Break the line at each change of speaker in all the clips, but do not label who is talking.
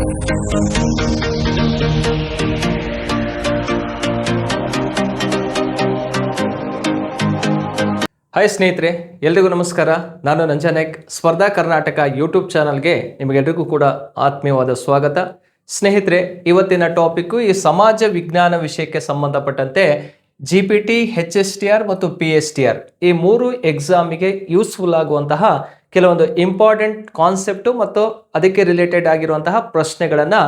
Hi ಸ್ನೇಹಿತರೆ, ಎಲ್ರಿಗೂ ನಮಸ್ಕಾರ. ನಾನು ನಂಜನಾಯಕ್ ಸ್ಪರ್ಧಾ ಕರ್ನಾಟಕ ಯೂಟ್ಯೂಬ್ ಚಾನಲ್ಗೆ ನಿಮಗೆಲ್ರಿಗೂ ಕೂಡ ಆತ್ಮೀಯವಾದ ಸ್ವಾಗತ. ಸ್ನೇಹಿತರೆ, ಇವತ್ತಿನ ಟಾಪಿಕ್ಕು ಈ ಸಮಾಜ ವಿಜ್ಞಾನ ವಿಷಯಕ್ಕೆ ಸಂಬಂಧಪಟ್ಟಂತೆ G P T H S T R ಮತ್ತು ಪಿ ಎಸ್ ಟಿ ಆರ್ ಈ ಮೂರು ಎಕ್ಸಾಮಿಗೆ ಯೂಸ್ಫುಲ್ ಆಗುವಂತಹ ಕೆಲವೊಂದು ಇಂಪಾರ್ಟೆಂಟ್ ಕಾನ್ಸೆಪ್ಟು ಮತ್ತು ಅದಕ್ಕೆ ರಿಲೇಟೆಡ್ ಆಗಿರುವಂತಹ ಪ್ರಶ್ನೆಗಳನ್ನು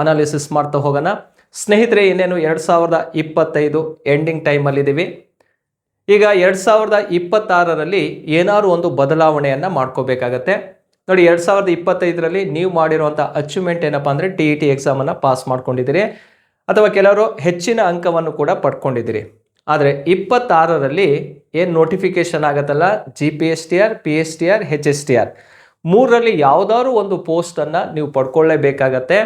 ಅನಾಲಿಸಿಸ್ ಮಾಡ್ತಾ ಹೋಗೋಣ. ಸ್ನೇಹಿತರೆ, ಇನ್ನೇನು ಎರಡು ಸಾವಿರದ ಇಪ್ಪತ್ತೈದು ಎಂಡಿಂಗ್ ಟೈಮಲ್ಲಿದ್ದೀವಿ ಈಗ ಎರಡು ಸಾವಿರದ ಇಪ್ಪತ್ತಾರರಲ್ಲಿ ಏನಾದ್ರು ಒಂದು ಬದಲಾವಣೆಯನ್ನು ಮಾಡ್ಕೋಬೇಕಾಗತ್ತೆ. ನೋಡಿ, ಎರಡು ಸಾವಿರದ ಇಪ್ಪತ್ತೈದರಲ್ಲಿ ನೀವು ಮಾಡಿರುವಂಥ ಅಚೀವ್ಮೆಂಟ್ ಏನಪ್ಪ ಅಂದರೆ ಟಿ ಇ ಟಿ ಎಕ್ಸಾಮನ್ನು ಪಾಸ್ ಮಾಡ್ಕೊಂಡಿದ್ದೀರಿ. ಅಥವಾ ಕೆಲವರು ಹೆಚ್ಚಿನ ಅಂಕವನ್ನು ಕೂಡ ಪಡ್ಕೊಂಡಿದ್ದೀರಿ. ಆದರೆ ಇಪ್ಪತ್ತಾರರಲ್ಲಿ ಏನು ನೋಟಿಫಿಕೇಶನ್ ಆಗುತ್ತಲ್ಲ? G P S T R P S T R H S T R ಮೂರರಲ್ಲಿ ಯಾವುದಾದ್ರು ಒಂದು ಪೋಸ್ಟನ್ನು ನೀವು ಪಡ್ಕೊಳ್ಳೇಬೇಕಾಗತ್ತೆ.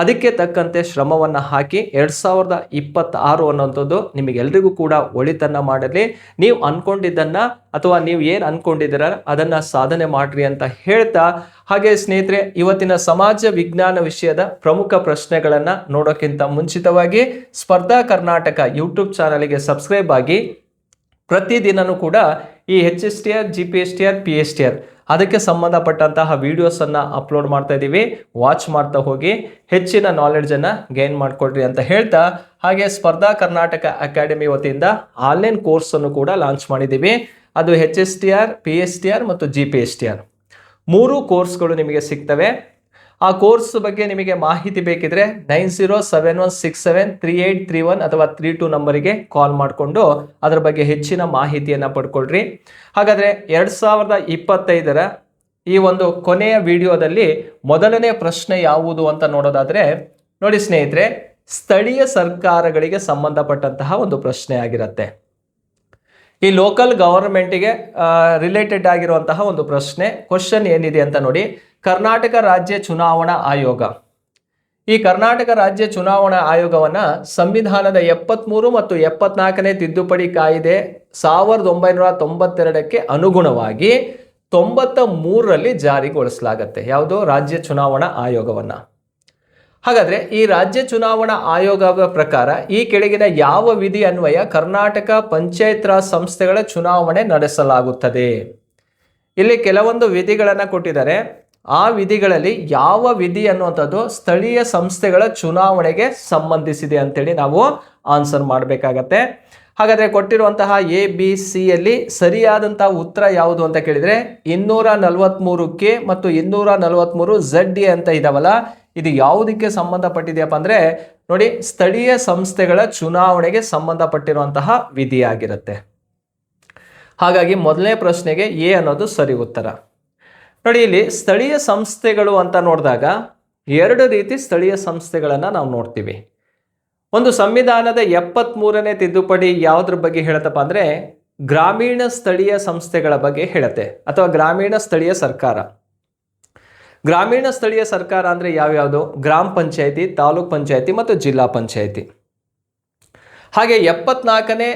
ಅದಕ್ಕೆ ತಕ್ಕಂತೆ ಶ್ರಮವನ್ನು ಹಾಕಿ ಎರಡು ಸಾವಿರದ ಇಪ್ಪತ್ತಾರು ಅನ್ನೋಂಥದ್ದು ನಿಮಗೆಲ್ರಿಗೂ ಕೂಡ ಒಳಿತನ್ನು ಮಾಡಲಿ ನೀವು ಅಂದ್ಕೊಂಡಿದ್ದನ್ನು ಅಥವಾ ನೀವು ಏನು ಅಂದ್ಕೊಂಡಿದ್ದೀರ ಅದನ್ನು ಸಾಧನೆ ಮಾಡಿರಿ ಅಂತ ಹೇಳ್ತಾ ಹಾಗೆ ಸ್ನೇಹಿತರೆ, ಇವತ್ತಿನ ಸಮಾಜ ವಿಜ್ಞಾನ ವಿಷಯದ ಪ್ರಮುಖ ಪ್ರಶ್ನೆಗಳನ್ನು ನೋಡೋಕ್ಕಿಂತ ಮುಂಚಿತವಾಗಿ ಸ್ಪರ್ಧಾ ಕರ್ನಾಟಕ ಯೂಟ್ಯೂಬ್ ಚಾನಲ್ಗೆ ಸಬ್ಸ್ಕ್ರೈಬ್ ಆಗಿ ಪ್ರತಿದಿನನೂ ಕೂಡ ಈ H S T R G P S T R P S T R ಅದಕ್ಕೆ ಸಂಬಂಧಪಟ್ಟಂತಹ ವಿಡಿಯೋಸನ್ನು ಅಪ್ಲೋಡ್ ಮಾಡ್ತಾ ಇದ್ದೀವಿ ವಾಚ್ ಮಾಡ್ತಾ ಹೋಗಿ, ಹೆಚ್ಚಿನ ನಾಲೆಡ್ಜನ್ನು ಗೈನ್ ಮಾಡಿಕೊಡ್ರಿ ಅಂತ ಹೇಳ್ತಾ, ಹಾಗೆ ಸ್ಪರ್ಧಾ ಕರ್ನಾಟಕ ಅಕಾಡೆಮಿ ವತಿಯಿಂದ ಆನ್ಲೈನ್ ಕೋರ್ಸನ್ನು ಕೂಡ ಲಾಂಚ್ ಮಾಡಿದ್ದೀವಿ ಅದು H S T R P S T R ಮತ್ತು G P S T R ಮೂರು ಕೋರ್ಸ್ಗಳು ನಿಮಗೆ ಸಿಗ್ತವೆ. ಆ ಕೋರ್ಸ್ ಬಗ್ಗೆ ನಿಮಗೆ ಮಾಹಿತಿ ಬೇಕಿದ್ರೆ nine zero seven one six seven three eight three one ಅಥವಾ ತ್ರೀ ಟು ನಂಬರಿಗೆ ಕಾಲ್ ಮಾಡಿಕೊಂಡು ಅದರ ಬಗ್ಗೆ ಹೆಚ್ಚಿನ ಮಾಹಿತಿಯನ್ನು ಪಡ್ಕೊಳ್ರಿ. ಹಾಗಾದರೆ ಎರಡು ಸಾವಿರದ ಇಪ್ಪತ್ತೈದರ ಈ ಒಂದು ಕೊನೆಯ ವಿಡಿಯೋದಲ್ಲಿ ಮೊದಲನೇ ಪ್ರಶ್ನೆ ಯಾವುದು ಅಂತ ನೋಡೋದಾದರೆ, ನೋಡಿ ಸ್ನೇಹಿತರೆ, ಸ್ಥಳೀಯ ಸರ್ಕಾರಗಳಿಗೆ ಸಂಬಂಧಪಟ್ಟಂತಹ ಒಂದು ಪ್ರಶ್ನೆ ಆಗಿರುತ್ತೆ. ಈ ಲೋಕಲ್ ಗವರ್ಮೆಂಟಿಗೆ ರಿಲೇಟೆಡ್ ಆಗಿರುವಂತಹ ಒಂದು ಪ್ರಶ್ನೆ ಕ್ವಶನ್ ಏನಿದೆ ಅಂತ ನೋಡಿ. ಕರ್ನಾಟಕ ರಾಜ್ಯ ಚುನಾವಣಾ ಆಯೋಗ. ಈ ಕರ್ನಾಟಕ ರಾಜ್ಯ ಚುನಾವಣಾ ಆಯೋಗವನ್ನು ಸಂವಿಧಾನದ ಎಪ್ಪತ್ತ್ಮೂರು ಮತ್ತು ಎಪ್ಪತ್ನಾಲ್ಕನೇ ತಿದ್ದುಪಡಿ ಕಾಯಿದೆ ಸಾವಿರದ ಒಂಬೈನೂರ ತೊಂಬತ್ತೆರಡಕ್ಕೆ ಅನುಗುಣವಾಗಿ ತೊಂಬತ್ತ ಮೂರರಲ್ಲಿ ಜಾರಿಗೊಳಿಸಲಾಗತ್ತೆ. ಯಾವುದು? ರಾಜ್ಯ ಚುನಾವಣಾ ಆಯೋಗವನ್ನು. ಹಾಗಾದ್ರೆ ಈ ರಾಜ್ಯ ಚುನಾವಣಾ ಆಯೋಗದ ಪ್ರಕಾರ ಈ ಕೆಳಗಿನ ಯಾವ ವಿಧಿ ಅನ್ವಯ ಕರ್ನಾಟಕ ಪಂಚಾಯತ್ ರಾಜ್ ಸಂಸ್ಥೆಗಳ ಚುನಾವಣೆ ನಡೆಸಲಾಗುತ್ತದೆ? ಇಲ್ಲಿ ಕೆಲವೊಂದು ವಿಧಿಗಳನ್ನು ಕೊಟ್ಟಿದ್ದಾರೆ. ಆ ವಿಧಿಗಳಲ್ಲಿ ಯಾವ ವಿಧಿ ಅನ್ನುವಂಥದ್ದು ಸ್ಥಳೀಯ ಸಂಸ್ಥೆಗಳ ಚುನಾವಣೆಗೆ ಸಂಬಂಧಿಸಿದೆ ಅಂತೇಳಿ ನಾವು ಆನ್ಸರ್ ಮಾಡಬೇಕಾಗತ್ತೆ. ಹಾಗಾದರೆ ಕೊಟ್ಟಿರುವಂತಹ ಎ, ಬಿ ಸಿಯಲ್ಲಿ ಸರಿಯಾದಂತಹ ಉತ್ತರ ಯಾವುದು ಅಂತ ಕೇಳಿದರೆ ಇನ್ನೂರ ನಲವತ್ತ್ಮೂರು ಕೆ ಮತ್ತು ಇನ್ನೂರ ನಲವತ್ತ್ಮೂರು ಝಡ್ ಎ ಅಂತ ಇದಾವಲ್ಲ. ಇದು ಯಾವುದಕ್ಕೆ ಸಂಬಂಧಪಟ್ಟಿದೆಯಪ್ಪ ಅಂದರೆ ನೋಡಿ ಸ್ಥಳೀಯ ಸಂಸ್ಥೆಗಳ ಚುನಾವಣೆಗೆ ಸಂಬಂಧಪಟ್ಟಿರುವಂತಹ ವಿಧಿಯಾಗಿರುತ್ತೆ. ಹಾಗಾಗಿ ಮೊದಲನೇ ಪ್ರಶ್ನೆಗೆ ಎ ಅನ್ನೋದು ಸರಿ ಉತ್ತರ. ನೋಡಿ ಇಲ್ಲಿ ಸ್ಥಳೀಯ ಸಂಸ್ಥೆಗಳು ಅಂತ ನೋಡಿದಾಗ ಎರಡು ರೀತಿ ಸ್ಥಳೀಯ ಸಂಸ್ಥೆಗಳನ್ನು ನಾವು ನೋಡ್ತೀವಿ. ಒಂದು ಸಂವಿಧಾನದ ಎಪ್ಪತ್ತ್ಮೂರನೇ ತಿದ್ದುಪಡಿ ಯಾವುದ್ರ ಬಗ್ಗೆ ಹೇಳುತ್ತಪ್ಪ ಅಂದರೆ ಗ್ರಾಮೀಣ ಸ್ಥಳೀಯ ಸಂಸ್ಥೆಗಳ ಬಗ್ಗೆ ಹೇಳುತ್ತೆ, ಅಥವಾ ಗ್ರಾಮೀಣ ಸ್ಥಳೀಯ ಸರ್ಕಾರ. ಗ್ರಾಮೀಣ ಸ್ಥಳೀಯ ಸರ್ಕಾರ ಅಂದರೆ ಯಾವ್ಯಾವುದು? ಗ್ರಾಮ ಪಂಚಾಯಿತಿ, ತಾಲೂಕ್ ಪಂಚಾಯಿತಿ ಮತ್ತು ಜಿಲ್ಲಾ ಪಂಚಾಯಿತಿ. ಹಾಗೆ ಎಪ್ಪತ್ನಾಲ್ಕನೇ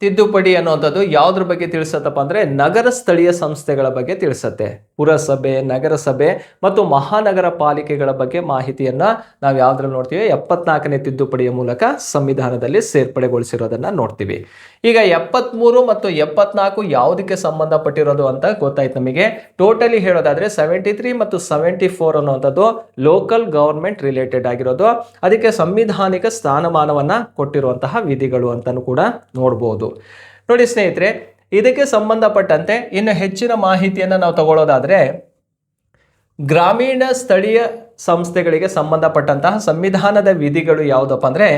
ತಿದ್ದುಪಡಿ ಅನ್ನುವಂಥದ್ದು ಯಾವುದ್ರ ಬಗ್ಗೆ ತಿಳಿಸತ್ತಪ್ಪ ಅಂದರೆ ನಗರ ಸ್ಥಳೀಯ ಸಂಸ್ಥೆಗಳ ಬಗ್ಗೆ ತಿಳಿಸತ್ತೆ. ಪುರಸಭೆ, ನಗರಸಭೆ ಮತ್ತು ಮಹಾನಗರ ಪಾಲಿಕೆಗಳ ಬಗ್ಗೆ ಮಾಹಿತಿಯನ್ನು ನಾವು ಯಾವುದ್ರಲ್ಲಿ ನೋಡ್ತೀವಿ? ಎಪ್ಪತ್ನಾಲ್ಕನೇ ತಿದ್ದುಪಡಿಯ ಮೂಲಕ ಸಂವಿಧಾನದಲ್ಲಿ ಸೇರ್ಪಡೆಗೊಳಿಸಿರೋದನ್ನ ನೋಡ್ತೀವಿ. ಈಗ ಎಪ್ಪತ್ತ್ಮೂರು ಮತ್ತು ಎಪ್ಪತ್ನಾಲ್ಕು ಯಾವುದಕ್ಕೆ ಸಂಬಂಧಪಟ್ಟಿರೋದು ಅಂತ ಗೊತ್ತಾಯ್ತು ನಮಗೆ. ಟೋಟಲಿ ಹೇಳೋದಾದರೆ ಸೆವೆಂಟಿ ತ್ರೀ ಮತ್ತು ಸೆವೆಂಟಿ ಫೋರ್ ಅನ್ನುವಂಥದ್ದು ಲೋಕಲ್ ಗೌರ್ಮೆಂಟ್ ರಿಲೇಟೆಡ್ ಆಗಿರೋದು. ಅದಕ್ಕೆ ಸಂವಿಧಾನಿಕ ಸ್ಥಾನಮಾನವನ್ನು ಕೊಟ್ಟಿರುವಂತಹ ವಿಧಿಗಳು ಅಂತಲೂ ಕೂಡ ನೋಡ್ಬೋದು. ನೋಡಿ ಸ್ನೇಹಿತರೆ ಇದಕ್ಕೆ ಸಂಬಂಧಪಟ್ಟಂತೆ ಇನ್ನು ಹೆಚ್ಚಿನ ಮಾಹಿತಿಯನ್ನು ನಾವು ತಗೊಳ್ಳೋದಾದರೆ ಗ್ರಾಮೀಣ ಸ್ಥಳೀಯ ಸಂಸ್ಥೆಗಳಿಗೆ ಸಂಬಂಧಪಟ್ಟಂತಹ ಸಂವಿಧಾನದ ವಿಧಿಗಳು ಯಾವುದಪ್ಪ ಅಂದರೆ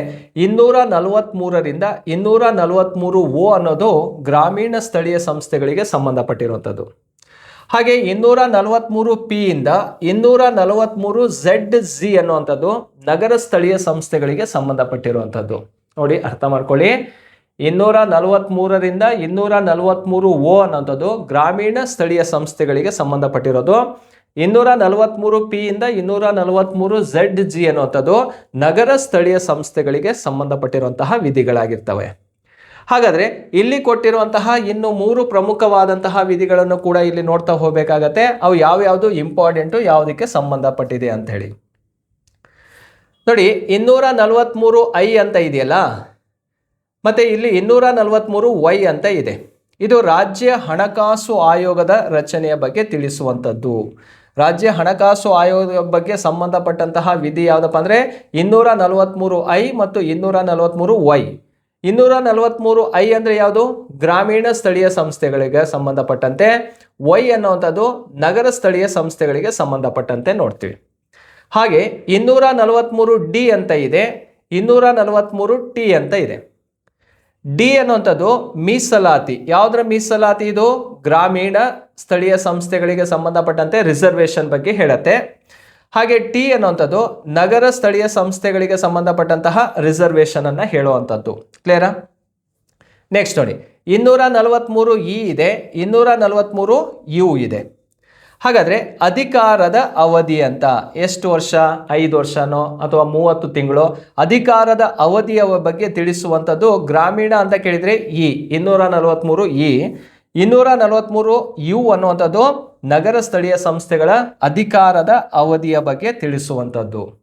ಇನ್ನೂರ ನಲವತ್ತ್ಮೂರರಿಂದ ಇನ್ನೂರ ನಲವತ್ತ್ಮೂರು ಓ ಅನ್ನೋದು ಗ್ರಾಮೀಣ ಸ್ಥಳೀಯ ಸಂಸ್ಥೆಗಳಿಗೆ ಸಂಬಂಧಪಟ್ಟಿರುವಂಥದ್ದು. ಹಾಗೆ ಇನ್ನೂರ ನಲವತ್ತ್ಮೂರು ಪಿ ಇಂದ ಇನ್ನೂರ ನಲವತ್ತ್ಮೂರು ಝೆಡ್ ಜಿ ಅನ್ನುವಂಥದ್ದು ನಗರ ಸ್ಥಳೀಯ ಸಂಸ್ಥೆಗಳಿಗೆ ಸಂಬಂಧಪಟ್ಟಿರುವಂಥದ್ದು. ನೋಡಿ ಅರ್ಥ ಮಾಡ್ಕೊಳ್ಳಿ. ಇನ್ನೂರ ನಲವತ್ತ್ಮೂರರಿಂದ ಇನ್ನೂರ ನಲವತ್ತ್ಮೂರು ಓ ಅನ್ನೋಂಥದ್ದು ಗ್ರಾಮೀಣ ಸ್ಥಳೀಯ ಸಂಸ್ಥೆಗಳಿಗೆ ಸಂಬಂಧಪಟ್ಟಿರೋದು. ಇನ್ನೂರ ನಲವತ್ತ್ಮೂರು ಪಿ ಇಂದ ಇನ್ನೂರ ನಲವತ್ತ್ಮೂರು ಝೆಡ್ ಜಿ ಅನ್ನುವಂಥದ್ದು ನಗರ ಸ್ಥಳೀಯ ಸಂಸ್ಥೆಗಳಿಗೆ ಸಂಬಂಧಪಟ್ಟಿರುವಂತಹ ವಿಧಿಗಳಾಗಿರ್ತವೆ. ಹಾಗಾದರೆ ಇಲ್ಲಿ ಕೊಟ್ಟಿರುವಂತಹ ಇನ್ನು ಮೂರು ಪ್ರಮುಖವಾದಂತಹ ವಿಧಿಗಳನ್ನು ಕೂಡ ಇಲ್ಲಿ ನೋಡ್ತಾ ಹೋಗಬೇಕಾಗತ್ತೆ. ಅವು ಯಾವ್ಯಾವುದು? ಇಂಪಾರ್ಟೆಂಟು, ಯಾವುದಕ್ಕೆ ಸಂಬಂಧಪಟ್ಟಿದೆ ಅಂತ ಹೇಳಿ. ನೋಡಿ, ಇನ್ನೂರ ನಲವತ್ತ್ಮೂರು ಐ ಅಂತ ಇದೆಯಲ್ಲ? ಮತ್ತು ಇಲ್ಲಿ ಇನ್ನೂರ ನಲವತ್ತ್ಮೂರು ವೈ ಅಂತ ಇದೆ. ಇದು ರಾಜ್ಯ ಹಣಕಾಸು ಆಯೋಗದ ರಚನೆಯ ಬಗ್ಗೆ ತಿಳಿಸುವಂಥದ್ದು. ರಾಜ್ಯ ಹಣಕಾಸು ಆಯೋಗದ ಬಗ್ಗೆ ಸಂಬಂಧಪಟ್ಟಂತಹ ವಿಧಿ ಯಾವುದಪ್ಪ ಅಂದರೆ ಇನ್ನೂರ ನಲವತ್ತ್ಮೂರು ಐ ಮತ್ತು ಇನ್ನೂರ ನಲವತ್ತ್ಮೂರು ವೈ. ಇನ್ನೂರ ನಲವತ್ತ್ಮೂರು ಐ ಅಂದರೆ ಯಾವುದು? ಗ್ರಾಮೀಣ ಸ್ಥಳೀಯ ಸಂಸ್ಥೆಗಳಿಗೆ ಸಂಬಂಧಪಟ್ಟಂತೆ. ವೈ ಅನ್ನುವಂಥದ್ದು ನಗರ ಸ್ಥಳೀಯ ಸಂಸ್ಥೆಗಳಿಗೆ ಸಂಬಂಧಪಟ್ಟಂತೆ ನೋಡ್ತೀವಿ. ಹಾಗೆ ಇನ್ನೂರ ನಲವತ್ತ್ಮೂರು ಡಿ ಅಂತ ಇದೆ. ಇನ್ನೂರ ನಲವತ್ತ್ಮೂರು ಟಿ ಅಂತ ಇದೆ. ಡಿ ಅನ್ನುವಂಥದ್ದು ಮೀಸಲಾತಿ. ಯಾವುದರ ಮೀಸಲಾತಿ ಇದು? ಗ್ರಾಮೀಣ ಸ್ಥಳೀಯ ಸಂಸ್ಥೆಗಳಿಗೆ ಸಂಬಂಧಪಟ್ಟಂತೆ ರಿಸರ್ವೇಷನ್ ಬಗ್ಗೆ ಹೇಳುತ್ತೆ. ಹಾಗೆ ಟಿ ಅನ್ನುವಂಥದ್ದು ನಗರ ಸ್ಥಳೀಯ ಸಂಸ್ಥೆಗಳಿಗೆ ಸಂಬಂಧಪಟ್ಟಂತಹ ರಿಸರ್ವೇಷನ್ ಅನ್ನ ಹೇಳುವಂಥದ್ದು. ಕ್ಲಿಯರಾ ನೆಕ್ಸ್ಟ್ ನೋಡಿ. ಇನ್ನೂರ ನಲವತ್ತ್ಮೂರು ಇ ಇದೆ. ಇನ್ನೂರ ನಲವತ್ತ್ಮೂರು ಯು ಇದೆ. ಹಾಗಾದರೆ ಅಧಿಕಾರದ ಅವಧಿ ಅಂತ ಎಷ್ಟು ವರ್ಷ? ಐದು ವರ್ಷನೋ ಅಥವಾ ಮೂವತ್ತು ತಿಂಗಳು? ಅಧಿಕಾರದ ಅವಧಿಯ ಬಗ್ಗೆ ತಿಳಿಸುವಂಥದ್ದು ಗ್ರಾಮೀಣ ಅಂತ ಕೇಳಿದರೆ ಇ, ಇನ್ನೂರ ನಲವತ್ತ್ಮೂರು ಇ. ಇನ್ನೂರ ನಲವತ್ತ್ಮೂರು ಯು ಅನ್ನುವಂಥದ್ದು ನಗರ ಸ್ಥಳೀಯ ಸಂಸ್ಥೆಗಳ ಅಧಿಕಾರದ ಅವಧಿಯ ಬಗ್ಗೆ ತಿಳಿಸುವಂಥದ್ದು.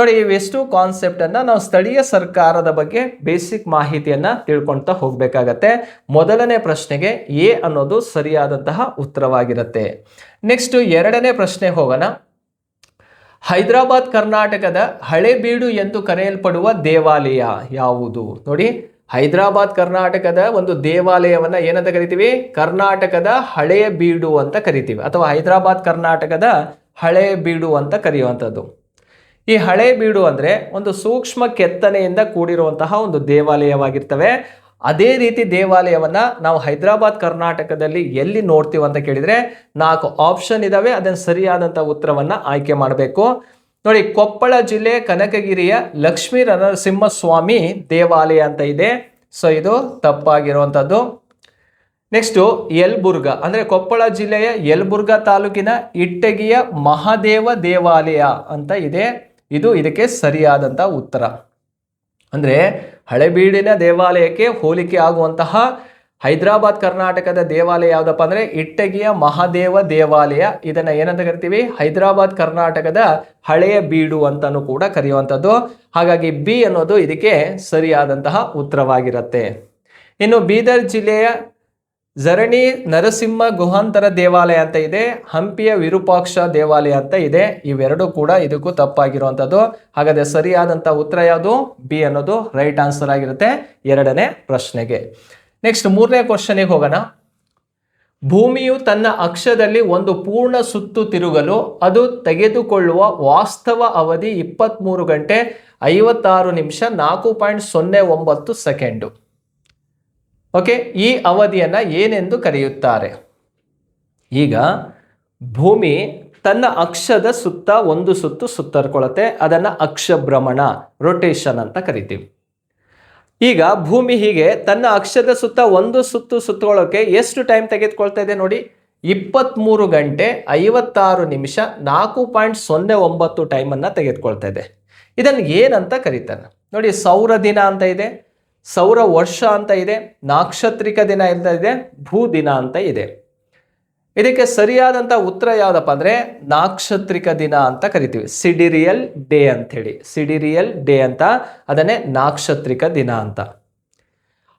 ನೋಡಿ, ಇವೆಷ್ಟು ಕಾನ್ಸೆಪ್ಟನ್ನು ನಾವು ಸ್ಥಳೀಯ ಸರ್ಕಾರದ ಬಗ್ಗೆ ಬೇಸಿಕ್ ಮಾಹಿತಿಯನ್ನು ತಿಳ್ಕೊಳ್ತಾ ಹೋಗಬೇಕಾಗತ್ತೆ. ಮೊದಲನೇ ಪ್ರಶ್ನೆಗೆ ಎ ಅನ್ನೋದು ಸರಿಯಾದಂತಹ ಉತ್ತರವಾಗಿರುತ್ತೆ. ನೆಕ್ಸ್ಟ್ ಎರಡನೇ ಪ್ರಶ್ನೆ ಹೋಗೋಣ. ಹೈದರಾಬಾದ್ ಕರ್ನಾಟಕದ ಹಳೆಬೀಡು ಎಂದು ಕರೆಯಲ್ಪಡುವ ದೇವಾಲಯ ಯಾವುದು? ನೋಡಿ, ಹೈದರಾಬಾದ್ ಕರ್ನಾಟಕದ ಒಂದು ದೇವಾಲಯವನ್ನ ಏನಂತ ಕರಿತೀವಿ? ಕರ್ನಾಟಕದ ಹಳೆಯ ಬೀಡು ಅಂತ ಕರಿತೀವಿ. ಅಥವಾ ಹೈದರಾಬಾದ್ ಕರ್ನಾಟಕದ ಹಳೆಯ ಬೀಡು ಅಂತ ಕರೆಯುವಂಥದ್ದು. ಈ ಹಳೆ ಬೀಡು ಅಂದ್ರೆ ಒಂದು ಸೂಕ್ಷ್ಮ ಕೆತ್ತನೆಯಿಂದ ಕೂಡಿರುವಂತಹ ಒಂದು ದೇವಾಲಯವಾಗಿರ್ತವೆ. ಅದೇ ರೀತಿ ದೇವಾಲಯವನ್ನ ನಾವು ಹೈದರಾಬಾದ್, ಕರ್ನಾಟಕದಲ್ಲಿ ಎಲ್ಲಿ ನೋಡ್ತೀವಿ ಅಂತ ಕೇಳಿದ್ರೆ ನಾಲ್ಕು ಆಪ್ಷನ್ ಇದಾವೆ. ಅದನ್ನು ಸರಿಯಾದಂಥ ಉತ್ತರವನ್ನ ಆಯ್ಕೆ ಮಾಡಬೇಕು. ನೋಡಿ, ಕೊಪ್ಪಳ ಜಿಲ್ಲೆ ಕನಕಗಿರಿಯ ಲಕ್ಷ್ಮೀ ನರಸಿಂಹಸ್ವಾಮಿ ದೇವಾಲಯ ಅಂತ ಇದೆ. ಸೊ ಇದು ತಪ್ಪಾಗಿರುವಂಥದ್ದು ನೆಕ್ಸ್ಟು ಯಲ್ಬುರ್ಗ. ಅಂದರೆ ಕೊಪ್ಪಳ ಜಿಲ್ಲೆಯ ಯಲ್ಬುರ್ಗ ತಾಲೂಕಿನ ಇಟ್ಟಗಿಯ ಮಹಾದೇವ ದೇವಾಲಯ ಅಂತ ಇದೆ. ಇದು ಇದಕ್ಕೆ ಸರಿಯಾದಂಥ ಉತ್ತರ. ಅಂದರೆ ಹಳೆಬೀಡಿನ ದೇವಾಲಯಕ್ಕೆ ಹೋಲಿಕೆ ಆಗುವಂತಹ ಹೈದರಾಬಾದ್ ಕರ್ನಾಟಕದ ದೇವಾಲಯ ಯಾವುದಪ್ಪ ಅಂದರೆ ಇಟ್ಟಗಿಯ ಮಹಾದೇವ ದೇವಾಲಯ. ಇದನ್ನು ಏನಂತ ಕರಿತೀವಿ? ಹೈದರಾಬಾದ್ ಕರ್ನಾಟಕದ ಹಳೆಯ ಬೀಡು ಅಂತಲೂ ಕೂಡ ಕರೆಯುವಂಥದ್ದು. ಹಾಗಾಗಿ ಬಿ ಅನ್ನೋದು ಇದಕ್ಕೆ ಸರಿಯಾದಂತಹ ಉತ್ತರವಾಗಿರುತ್ತೆ. ಇನ್ನು ಬೀದರ್ ಜಿಲ್ಲೆಯ ಜರಣಿ ನರಸಿಂಹ ಗುಹಾಂತರ ದೇವಾಲಯ ಅಂತ ಇದೆ, ಹಂಪಿಯ ವಿರೂಪಾಕ್ಷ ದೇವಾಲಯ ಅಂತ ಇದೆ. ಇವೆರಡು ಕೂಡ ಇದಕ್ಕೂ ತಪ್ಪಾಗಿರುವಂಥದ್ದು. ಹಾಗಾದ್ರೆ ಸರಿಯಾದಂಥ ಉತ್ತರ ಯಾವುದು? ಬಿ ಅನ್ನೋದು ರೈಟ್ ಆನ್ಸರ್ ಆಗಿರುತ್ತೆ ಎರಡನೇ ಪ್ರಶ್ನೆಗೆ. ನೆಕ್ಸ್ಟ್ ಮೂರನೇ ಕ್ವಶನಿಗೆ ಹೋಗೋಣ. ಭೂಮಿಯು ತನ್ನ ಅಕ್ಷದಲ್ಲಿ ಒಂದು ಪೂರ್ಣ ಸುತ್ತು ತಿರುಗಲು ಅದು ತೆಗೆದುಕೊಳ್ಳುವ ವಾಸ್ತವ ಅವಧಿ ಇಪ್ಪತ್ತ್ಮೂರು ಗಂಟೆ ಐವತ್ತಾರು ನಿಮಿಷ ನಾಲ್ಕು ಪಾಯಿಂಟ್ ಸೊನ್ನೆ ಒಂಬತ್ತು ಸೆಕೆಂಡು. ಓಕೆ ಈ ಅವಧಿಯನ್ನು ಏನೆಂದು ಕರೆಯುತ್ತಾರೆ? ಈಗ ಭೂಮಿ ತನ್ನ ಅಕ್ಷದ ಸುತ್ತ ಒಂದು ಸುತ್ತು ಸುತ್ತರ್ಕೊಳ್ಳುತ್ತೆ, ಅದನ್ನು ಅಕ್ಷಭ್ರಮಣ ರೊಟೇಷನ್ ಅಂತ ಕರಿತೀವಿ. ಈಗ ಭೂಮಿ ಹೀಗೆ ತನ್ನ ಅಕ್ಷದ ಸುತ್ತ ಒಂದು ಸುತ್ತು ಸುತ್ತಕೊಳ್ಳೋಕೆ ಎಷ್ಟು ಟೈಮ್ ತೆಗೆದುಕೊಳ್ತಾ ಇದೆ ನೋಡಿ ಇಪ್ಪತ್ತ್ಮೂರು ಗಂಟೆ ಐವತ್ತಾರು ನಿಮಿಷ ನಾಲ್ಕು ಪಾಯಿಂಟ್ ಸೊನ್ನೆ ಒಂಬತ್ತು ಟೈಮನ್ನು ತೆಗೆದುಕೊಳ್ತಾ ಇದೆ. ಇದನ್ನು ಏನಂತ ಕರೀತಾರೆ? ನೋಡಿ, ಸೌರ ದಿನ ಅಂತ ಇದೆ. ಸೌರ ವರ್ಷ ಅಂತ ಇದೆ, ನಾಕ್ಷತ್ರಿಕ ದಿನ ಅಂತ ಇದೆ, ಭೂ ದಿನ ಅಂತ ಇದೆ. ಇದಕ್ಕೆ ಸರಿಯಾದಂಥ ಉತ್ತರ ಯಾವುದಪ್ಪ ಅಂದರೆ ನಾಕ್ಷತ್ರಿಕ ದಿನ ಅಂತ ಕರಿತೀವಿ. ಸಿಡಿರಿಯಲ್ ಡೇ ಅಂಥೇಳಿ. ಸಿಡಿರಿಯಲ್ ಡೇ ಅಂತ, ಅದನ್ನೇ ನಾಕ್ಷತ್ರಿಕ ದಿನ ಅಂತ.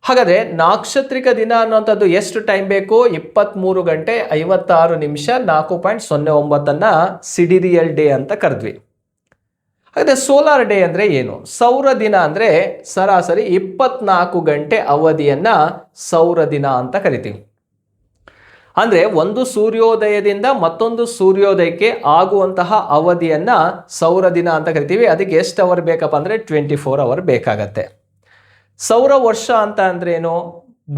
ಹಾಗಾದರೆ ನಾಕ್ಷತ್ರಿಕ ದಿನ ಅನ್ನುವಂಥದ್ದು ಎಷ್ಟು ಟೈಮ್ ಬೇಕು? ಇಪ್ಪತ್ತ್ಮೂರು ಗಂಟೆ ಐವತ್ತಾರು ನಿಮಿಷ ನಾಲ್ಕು ಪಾಯಿಂಟ್ ಸೊನ್ನೆ ಒಂಬತ್ತನ್ನು ಸಿಡಿರಿಯಲ್ ಡೇ ಅಂತ ಕರೆದ್ವಿ. ಹಾಗಾದರೆ ಸೋಲಾರ್ ಡೇ ಅಂದರೆ ಏನು? ಸೌರ ದಿನ ಅಂದರೆ ಸರಾಸರಿ ಇಪ್ಪತ್ನಾಲ್ಕು ಗಂಟೆ ಅವಧಿಯನ್ನು ಸೌರ ದಿನ ಅಂತ ಕರಿತೀವಿ. ಅಂದರೆ ಒಂದು ಸೂರ್ಯೋದಯದಿಂದ ಮತ್ತೊಂದು ಸೂರ್ಯೋದಯಕ್ಕೆ ಆಗುವಂತಹ ಅವಧಿಯನ್ನು ಸೌರ ದಿನ ಅಂತ ಕರಿತೀವಿ. ಅದಕ್ಕೆ ಎಷ್ಟು ಅವರ್ ಬೇಕಪ್ಪ ಅಂದರೆ ಟ್ವೆಂಟಿ ಫೋರ್ ಅವರ್ ಬೇಕಾಗತ್ತೆ. ಸೌರ ವರ್ಷ ಅಂತ ಅಂದ್ರೇನು